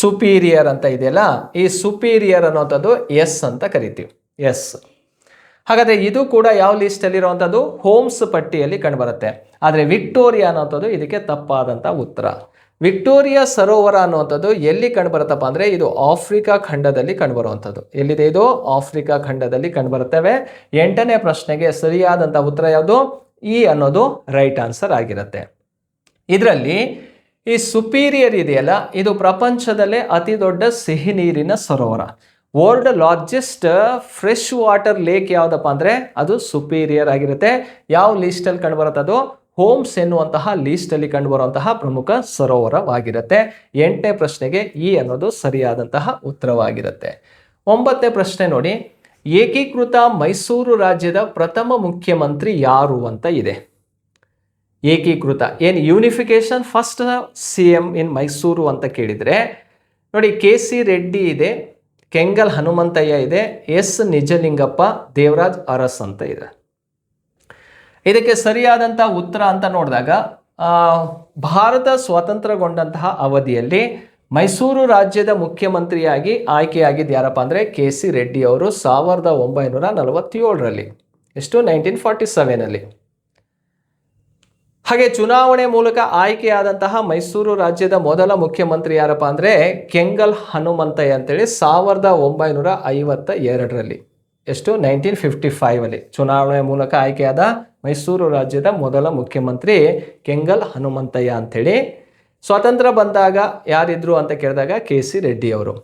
ಸುಪೀರಿಯರ್ ಅಂತ ಇದೆಯಲ್ಲ, ಈ ಸುಪೀರಿಯರ್ ಅನ್ನೋಂಥದ್ದು ಎಸ್ ಅಂತ ಕರಿತೀವಿ. ಎಸ್ ಹಾಗಾದ್ರೆ ಇದು ಕೂಡ ಯಾವ ಲಿಸ್ಟಲ್ಲಿರುವಂಥದ್ದು ಹೋಮ್ಸ್ ಪಟ್ಟಿಯಲ್ಲಿ ಕಂಡುಬರುತ್ತೆ. ಆದರೆ ವಿಕ್ಟೋರಿಯಾ ಅನ್ನೋಂಥದ್ದು ಇದಕ್ಕೆ ತಪ್ಪಾದಂಥ ಉತ್ತರ. ವಿಕ್ಟೋರಿಯಾ ಸರೋವರ ಅನ್ನುವಂಥದ್ದು ಎಲ್ಲಿ ಕಂಡುಬರುತ್ತಪ್ಪ ಅಂದರೆ ಇದು ಆಫ್ರಿಕಾ ಖಂಡದಲ್ಲಿ ಕಂಡುಬರುವಂಥದ್ದು. ಎಲ್ಲಿದೆ ಇದು? ಆಫ್ರಿಕಾ ಖಂಡದಲ್ಲಿ ಕಂಡುಬರುತ್ತವೆ. ಎಂಟನೇ ಪ್ರಶ್ನೆಗೆ ಸರಿಯಾದಂಥ ಉತ್ತರ ಯಾವುದು? ಇ ಅನ್ನೋದು ರೈಟ್ ಆನ್ಸರ್ ಆಗಿರುತ್ತೆ. ಇದರಲ್ಲಿ ಈ ಸುಪೀರಿಯರ್ ಇದೆಯಲ್ಲ, ಇದು ಪ್ರಪಂಚದಲ್ಲೇ ಅತಿ ದೊಡ್ಡ ಸಿಹಿ ನೀರಿನ ಸರೋವರ. World largest fresh water lake ಯಾವುದಪ್ಪ ಅಂದರೆ, ಅದು ಸುಪೀರಿಯರ್ ಆಗಿರುತ್ತೆ. ಯಾವ ಲೀಸ್ಟಲ್ಲಿ ಕಂಡುಬರುತ್ತೆ ಅದು? ಹೋಮ್ಸ್ ಎನ್ನುವಂತಹ ಲೀಸ್ಟಲ್ಲಿ ಕಂಡುಬರುವಂತಹ ಪ್ರಮುಖ ಸರೋವರವಾಗಿರುತ್ತೆ. ಎಂಟನೇ ಪ್ರಶ್ನೆಗೆ ಈ ಅನ್ನೋದು ಸರಿಯಾದಂತಹ ಉತ್ತರವಾಗಿರುತ್ತೆ. ಒಂಬತ್ತನೇ ಪ್ರಶ್ನೆ ನೋಡಿ, ಏಕೀಕೃತ ಮೈಸೂರು ರಾಜ್ಯದ ಪ್ರಥಮ ಮುಖ್ಯಮಂತ್ರಿ ಯಾರು ಅಂತ ಇದೆ. ಏಕೀಕೃತ. ಏನು unification first C M in Mysuru ಅಂತ ಕೇಳಿದರೆ, ನೋಡಿ ಕೆ ಸಿ ರೆಡ್ಡಿ ಇದೆ, ಕೆಂಗಲ್ ಹನುಮಂತಯ್ಯ ಇದೆ, ಎಸ್ ನಿಜಲಿಂಗಪ್ಪ, ದೇವರಾಜ್ ಅರಸ್ ಅಂತ ಇದೆ. ಇದಕ್ಕೆ ಸರಿಯಾದಂಥ ಉತ್ತರ ಅಂತ ನೋಡಿದಾಗ ಭಾರತ ಸ್ವಾತಂತ್ರ್ಯಗೊಂಡಂತಹ ಅವಧಿಯಲ್ಲಿ ಮೈಸೂರು ರಾಜ್ಯದ ಮುಖ್ಯಮಂತ್ರಿಯಾಗಿ ಆಯ್ಕೆಯಾಗಿದ್ದು ಯಾರಪ್ಪ ಅಂದರೆ ಕೆ ಸಿ ರೆಡ್ಡಿ ಅವರು ಸಾವಿರದ ಒಂಬೈನೂರ ನಲವತ್ತೇಳರಲ್ಲಿ, ಎಷ್ಟು? ನೈನ್ಟೀನ್ ಫಾರ್ಟಿ ಸೆವೆನಲ್ಲಿ ಹಾಗೆ ಚುನಾವಣೆ ಮೂಲಕ ಆಯ್ಕೆಯಾದಂತಹ ಮೈಸೂರು ರಾಜ್ಯದ ಮೊದಲ ಮುಖ್ಯಮಂತ್ರಿ ಯಾರಪ್ಪ ಅಂದರೆ ಕೆಂಗಲ್ ಹನುಮಂತಯ್ಯ ಅಂತೇಳಿ ಸಾವಿರದ ಒಂಬೈನೂರ ಐವತ್ತ ಎರಡರಲ್ಲಿ, ಎಷ್ಟು? ನೈನ್ಟೀನ್ ಫಿಫ್ಟಿ ಫೈವಲ್ಲಿ ಚುನಾವಣೆ ಮೂಲಕ ಆಯ್ಕೆಯಾದ ಮೈಸೂರು ರಾಜ್ಯದ ಮೊದಲ ಮುಖ್ಯಮಂತ್ರಿ ಕೆಂಗಲ್ ಹನುಮಂತಯ್ಯ ಅಂಥೇಳಿ ಸ್ವಾತಂತ್ರ್ಯ ಬಂದಾಗ ಯಾರಿದ್ರು ಅಂತ ಕೇಳಿದಾಗ ಕೆ ಸಿ ರೆಡ್ಡಿ ಅವರು.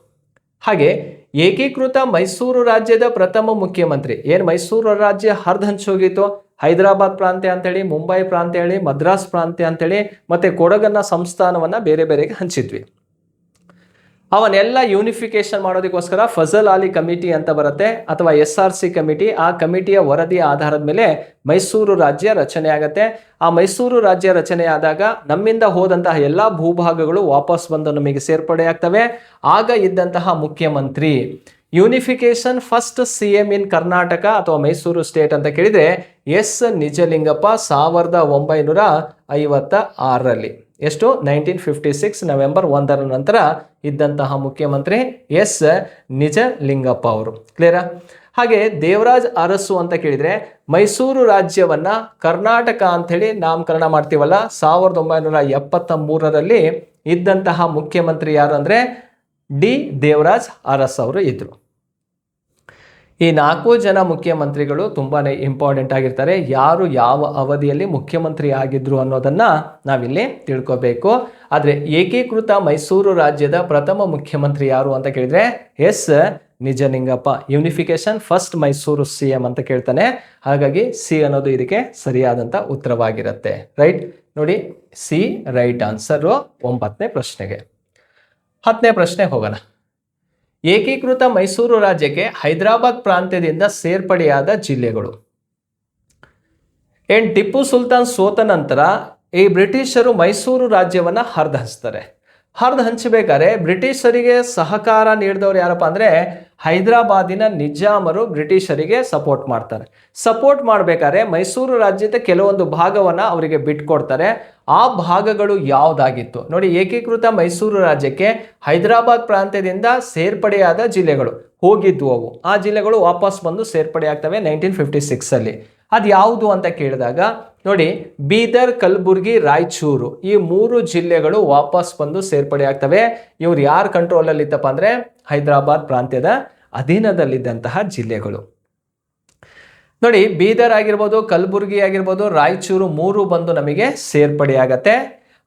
ಹಾಗೆ ಏಕೀಕೃತ ಮೈಸೂರು ರಾಜ್ಯದ ಪ್ರಥಮ ಮುಖ್ಯಮಂತ್ರಿ. ಏನು ಮೈಸೂರು ರಾಜ್ಯ ಹರಿದಂಚೋಗಿತ್ತು ಹೈದರಾಬಾದ್ ಪ್ರಾಂತ್ಯ ಅಂತೇಳಿ, ಮುಂಬೈ ಪ್ರಾಂತ್ಯ ಹೇಳಿ, ಮದ್ರಾಸ್ ಪ್ರಾಂತ್ಯ ಅಂತೇಳಿ, ಮತ್ತೆ ಕೊಡಗನ್ನ ಸಂಸ್ಥಾನವನ್ನ ಬೇರೆ ಬೇರೆಗೆ ಹಂಚಿದ್ವಿ. ಅವನ್ನೆಲ್ಲ ಯೂನಿಫಿಕೇಶನ್ ಮಾಡೋದಕ್ಕೋಸ್ಕರ ಫಜಲ್ ಅಲಿ ಕಮಿಟಿ ಅಂತ ಬರುತ್ತೆ, ಅಥವಾ ಎಸ್ ಆರ್ ಸಿ ಕಮಿಟಿ ಆ ಕಮಿಟಿಯ ವರದಿಯ ಆಧಾರದ ಮೇಲೆ ಮೈಸೂರು ರಾಜ್ಯ ರಚನೆ ಆಗುತ್ತೆ. ಆ ಮೈಸೂರು ರಾಜ್ಯ ರಚನೆ ಆದಾಗ ನಮ್ಮಿಂದ ಹೋದಂತಹ ಎಲ್ಲ ಭೂಭಾಗಗಳು ವಾಪಸ್ ಬಂದು ನಮಗೆ ಸೇರ್ಪಡೆ ಆಗ್ತವೆ. ಆಗ ಇದ್ದಂತಹ ಮುಖ್ಯಮಂತ್ರಿ. Unification first C M in Karnataka ಅಥವಾ ಮೈಸೂರು ಸ್ಟೇಟ್ ಅಂತ ಕೇಳಿದ್ರೆ ಎಸ್ ನಿಜಲಿಂಗಪ್ಪ ಸಾವಿರದ ಒಂಬೈನೂರ ಐವತ್ತ ಆರರಲ್ಲಿ ಎಷ್ಟು? ನೈನ್ಟೀನ್ ಫಿಫ್ಟಿ ಸಿಕ್ಸ್ ನವೆಂಬರ್ ಒಂದರ ನಂತರ ಇದ್ದಂತಹ ಮುಖ್ಯಮಂತ್ರಿ ಎಸ್ ನಿಜಲಿಂಗಪ್ಪ ಅವರು. ಕ್ಲಿಯರಾ ಹಾಗೆ ದೇವರಾಜ್ ಅರಸು ಅಂತ ಕೇಳಿದರೆ ಮೈಸೂರು ರಾಜ್ಯವನ್ನ ಕರ್ನಾಟಕ ಅಂಥೇಳಿ ನಾಮಕರಣ ಮಾಡ್ತೀವಲ್ಲ, ಸಾವಿರದ ಒಂಬೈನೂರ ಎಪ್ಪತ್ತ ಮೂರರಲ್ಲಿ ಇದ್ದಂತಹ ಮುಖ್ಯಮಂತ್ರಿ ಯಾರು ಅಂದರೆ ಡಿ ದೇವರಾಜ್ ಅರಸ್ ಅವರು ಇದ್ರು. ಈ ನಾಲ್ಕು ಜನ ಮುಖ್ಯಮಂತ್ರಿಗಳು ತುಂಬಾ ಇಂಪಾರ್ಟೆಂಟ್ ಆಗಿರ್ತಾರೆ. ಯಾರು ಯಾವ ಅವಧಿಯಲ್ಲಿ ಮುಖ್ಯಮಂತ್ರಿ ಆಗಿದ್ರು ಅನ್ನೋದನ್ನ ನಾವಿಲ್ಲಿ ತಿಳ್ಕೋಬೇಕು. ಆದರೆ ಏಕೀಕೃತ ಮೈಸೂರು ರಾಜ್ಯದ ಪ್ರಥಮ ಮುಖ್ಯಮಂತ್ರಿ ಯಾರು ಅಂತ ಕೇಳಿದ್ರೆ, S Nijalingappa. Unification first Mysuru C M ಅಂತ ಕೇಳ್ತಾನೆ. ಹಾಗಾಗಿ ಸಿ ಅನ್ನೋದು ಇದಕ್ಕೆ ಸರಿಯಾದಂಥ ಉತ್ತರವಾಗಿರುತ್ತೆ. ರೈಟ್ ನೋಡಿ ಸಿ ರೈಟ್ ಆನ್ಸರು ಒಂಬತ್ತನೇ ಪ್ರಶ್ನೆಗೆ. ಹತ್ತನೇ ಪ್ರಶ್ನೆ ಹೋಗೋಣ. ಏಕೀಕೃತ ಮೈಸೂರು ರಾಜ್ಯಕ್ಕೆ ಹೈದರಾಬಾದ್ ಪ್ರಾಂತ್ಯದಿಂದ ಸೇರ್ಪಡೆಯಾದ ಜಿಲ್ಲೆಗಳು. ಏನ್ ಟಿಪ್ಪು ಸುಲ್ತಾನ್ ಸೋತ ನಂತರ ಈ ಬ್ರಿಟಿಷರು ಮೈಸೂರು ರಾಜ್ಯವನ್ನ ಹರಿದು ಹಂಚ್ತಾರೆ ಹರಿದು ಹಂಚಬೇಕಾದ್ರೆ ಬ್ರಿಟಿಷರಿಗೆ ಸಹಕಾರ ನೀಡಿದವರು ಯಾರಪ್ಪ ಅಂದರೆ ಹೈದರಾಬಾದಿನ ನಿಜಾಮರು ಬ್ರಿಟಿಷರಿಗೆ ಸಪೋರ್ಟ್ ಮಾಡ್ತಾರೆ. ಸಪೋರ್ಟ್ ಮಾಡಬೇಕಾದ್ರೆ ಮೈಸೂರು ರಾಜ್ಯದ ಕೆಲವೊಂದು ಭಾಗವನ್ನು ಅವರಿಗೆ ಬಿಟ್ಕೊಡ್ತಾರೆ. ಆ ಭಾಗಗಳು ಯಾವುದಾಗಿತ್ತು? ನೋಡಿ, ಏಕೀಕೃತ ಮೈಸೂರು ರಾಜ್ಯಕ್ಕೆ ಹೈದರಾಬಾದ್ ಪ್ರಾಂತ್ಯದಿಂದ ಸೇರ್ಪಡೆಯಾದ ಜಿಲ್ಲೆಗಳು ಹೋಗಿದ್ವು ಅವು. ಆ ಜಿಲ್ಲೆಗಳು ವಾಪಸ್ ಬಂದು ಸೇರ್ಪಡೆ ಆಗ್ತವೆ ನೈನ್ಟೀನ್ ಫಿಫ್ಟಿ ಸಿಕ್ಸಲ್ಲಿ ಅದು ಯಾವುದು ಅಂತ ಕೇಳಿದಾಗ ನೋಡಿ, ಬೀದರ್, ಕಲಬುರ್ಗಿ, ರಾಯಚೂರು ಈ ಮೂರು ಜಿಲ್ಲೆಗಳು ವಾಪಸ್ ಬಂದು ಸೇರ್ಪಡೆ ಆಗ್ತವೆ. ಇವ್ರು ಯಾರ ಕಂಟ್ರೋಲಲ್ಲಿ ಇತ್ತಪ್ಪ ಅಂದ್ರೆ ಹೈದರಾಬಾದ್ ಪ್ರಾಂತ್ಯದ ಅಧೀನದಲ್ಲಿದ್ದಂತಹ ಜಿಲ್ಲೆಗಳು. ನೋಡಿ, ಬೀದರ್ ಆಗಿರ್ಬೋದು, ಕಲಬುರ್ಗಿ ಆಗಿರ್ಬೋದು, ರಾಯಚೂರು ಮೂರು ಬಂದು ನಮಗೆ ಸೇರ್ಪಡೆ ಆಗತ್ತೆ.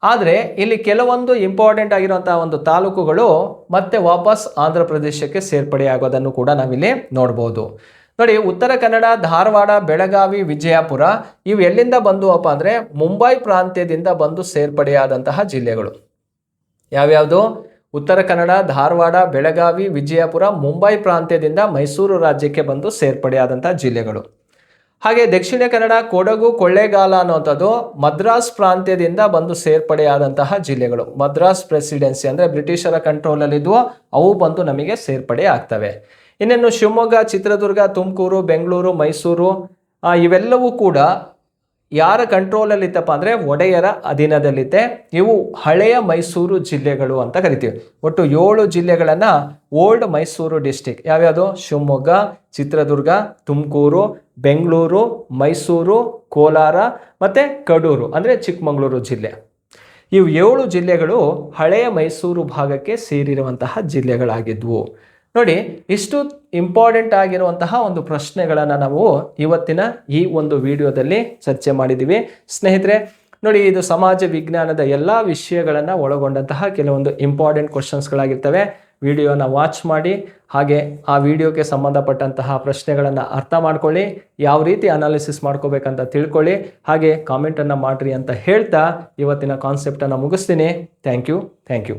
ಆದರೆ ಇಲ್ಲಿ ಕೆಲವೊಂದು ಇಂಪಾರ್ಟೆಂಟ್ ಆಗಿರುವಂತಹ ಒಂದು ತಾಲೂಕುಗಳು ಮತ್ತೆ ವಾಪಸ್ ಆಂಧ್ರ ಪ್ರದೇಶಕ್ಕೆ ಸೇರ್ಪಡೆ ಆಗೋದನ್ನು ಕೂಡ ನಾವಿಲ್ಲಿ ನೋಡ್ಬೋದು. ನೋಡಿ, ಉತ್ತರ ಕನ್ನಡ, ಧಾರವಾಡ, ಬೆಳಗಾವಿ, ವಿಜಯಪುರ ಇವು ಎಲ್ಲಿಂದ ಬಂದುವಪ್ಪ ಅಂದರೆ ಮುಂಬೈ ಪ್ರಾಂತ್ಯದಿಂದ ಬಂದು ಸೇರ್ಪಡೆಯಾದಂತಹ ಜಿಲ್ಲೆಗಳು. ಯಾವ್ಯಾವುದು? ಉತ್ತರ ಕನ್ನಡ, ಧಾರವಾಡ, ಬೆಳಗಾವಿ, ವಿಜಯಪುರ, ಮುಂಬೈ ಪ್ರಾಂತ್ಯದಿಂದ ಮೈಸೂರು ರಾಜ್ಯಕ್ಕೆ ಬಂದು ಸೇರ್ಪಡೆಯಾದಂತಹ ಜಿಲ್ಲೆಗಳು. ಹಾಗೆ ದಕ್ಷಿಣ ಕನ್ನಡ, ಕೊಡಗು, ಕೊಳ್ಳೇಗಾಲ ಅನ್ನುವಂಥದ್ದು ಮದ್ರಾಸ್ ಪ್ರಾಂತ್ಯದಿಂದ ಬಂದು ಸೇರ್ಪಡೆಯಾದಂತಹ ಜಿಲ್ಲೆಗಳು. ಮದ್ರಾಸ್ ಪ್ರೆಸಿಡೆನ್ಸಿ ಅಂದರೆ ಬ್ರಿಟಿಷರ ಕಂಟ್ರೋಲಲ್ಲಿದ್ವು ಅವು ಬಂದು ನಮಗೆ ಸೇರ್ಪಡೆ ಆಗ್ತವೆ. ಇನ್ನೇನು ಶಿವಮೊಗ್ಗ, ಚಿತ್ರದುರ್ಗ, ತುಮಕೂರು, ಬೆಂಗಳೂರು, ಮೈಸೂರು ಇವೆಲ್ಲವೂ ಕೂಡ ಯಾರ ಕಂಟ್ರೋಲಲ್ಲಿತ್ತಪ್ಪ ಅಂದರೆ ಒಡೆಯರ ಅಧೀನದಲ್ಲಿತ್ತೆ. ಇವು ಹಳೆಯ ಮೈಸೂರು ಜಿಲ್ಲೆಗಳು ಅಂತ ಕರಿತೀವಿ. ಒಟ್ಟು ಏಳು ಜಿಲ್ಲೆಗಳನ್ನು ಓಲ್ಡ್ ಮೈಸೂರು ಡಿಸ್ಟಿಕ್ ಯಾವ್ಯಾವುದು? ಶಿವಮೊಗ್ಗ, ಚಿತ್ರದುರ್ಗ, ತುಮಕೂರು, ಬೆಂಗಳೂರು, ಮೈಸೂರು, ಕೋಲಾರ ಮತ್ತು ಕಡೂರು ಅಂದರೆ ಚಿಕ್ಕಮಗಳೂರು ಜಿಲ್ಲೆ. ಇವು ಏಳು ಜಿಲ್ಲೆಗಳು ಹಳೆಯ ಮೈಸೂರು ಭಾಗಕ್ಕೆ ಸೇರಿರುವಂತಹ ಜಿಲ್ಲೆಗಳಾಗಿದ್ವು. ನೋಡಿ, ಇಷ್ಟು ಇಂಪಾರ್ಟೆಂಟ್ ಆಗಿರುವಂತಹ ಒಂದು ಪ್ರಶ್ನೆಗಳನ್ನು ನಾವು ಇವತ್ತಿನ ಈ ಒಂದು ವಿಡಿಯೋದಲ್ಲಿ ಚರ್ಚೆ ಮಾಡಿದ್ದೀವಿ ಸ್ನೇಹಿತರೆ, ನೋಡಿ, ಇದು ಸಮಾಜ ವಿಜ್ಞಾನದ ಎಲ್ಲ ವಿಷಯಗಳನ್ನು ಒಳಗೊಂಡಂತಹ ಕೆಲವೊಂದು ಇಂಪಾರ್ಟೆಂಟ್ ಕ್ವಶನ್ಸ್ಗಳಾಗಿರ್ತವೆ ವಿಡಿಯೋನ ವಾಚ್ ಮಾಡಿ, ಹಾಗೆ ಆ ವಿಡಿಯೋಗೆ ಸಂಬಂಧಪಟ್ಟಂತಹ ಪ್ರಶ್ನೆಗಳನ್ನು ಅರ್ಥ ಮಾಡ್ಕೊಳ್ಳಿ, ಯಾವ ರೀತಿ ಅನಾಲಿಸಿಸ್ ಮಾಡ್ಕೋಬೇಕಂತ ತಿಳ್ಕೊಳ್ಳಿ, ಹಾಗೆ ಕಾಮೆಂಟನ್ನು ಮಾಡಿರಿ ಅಂತ ಹೇಳ್ತಾ ಇವತ್ತಿನ ಕಾನ್ಸೆಪ್ಟನ್ನು ಮುಗಿಸ್ತೀನಿ. Thank you thank you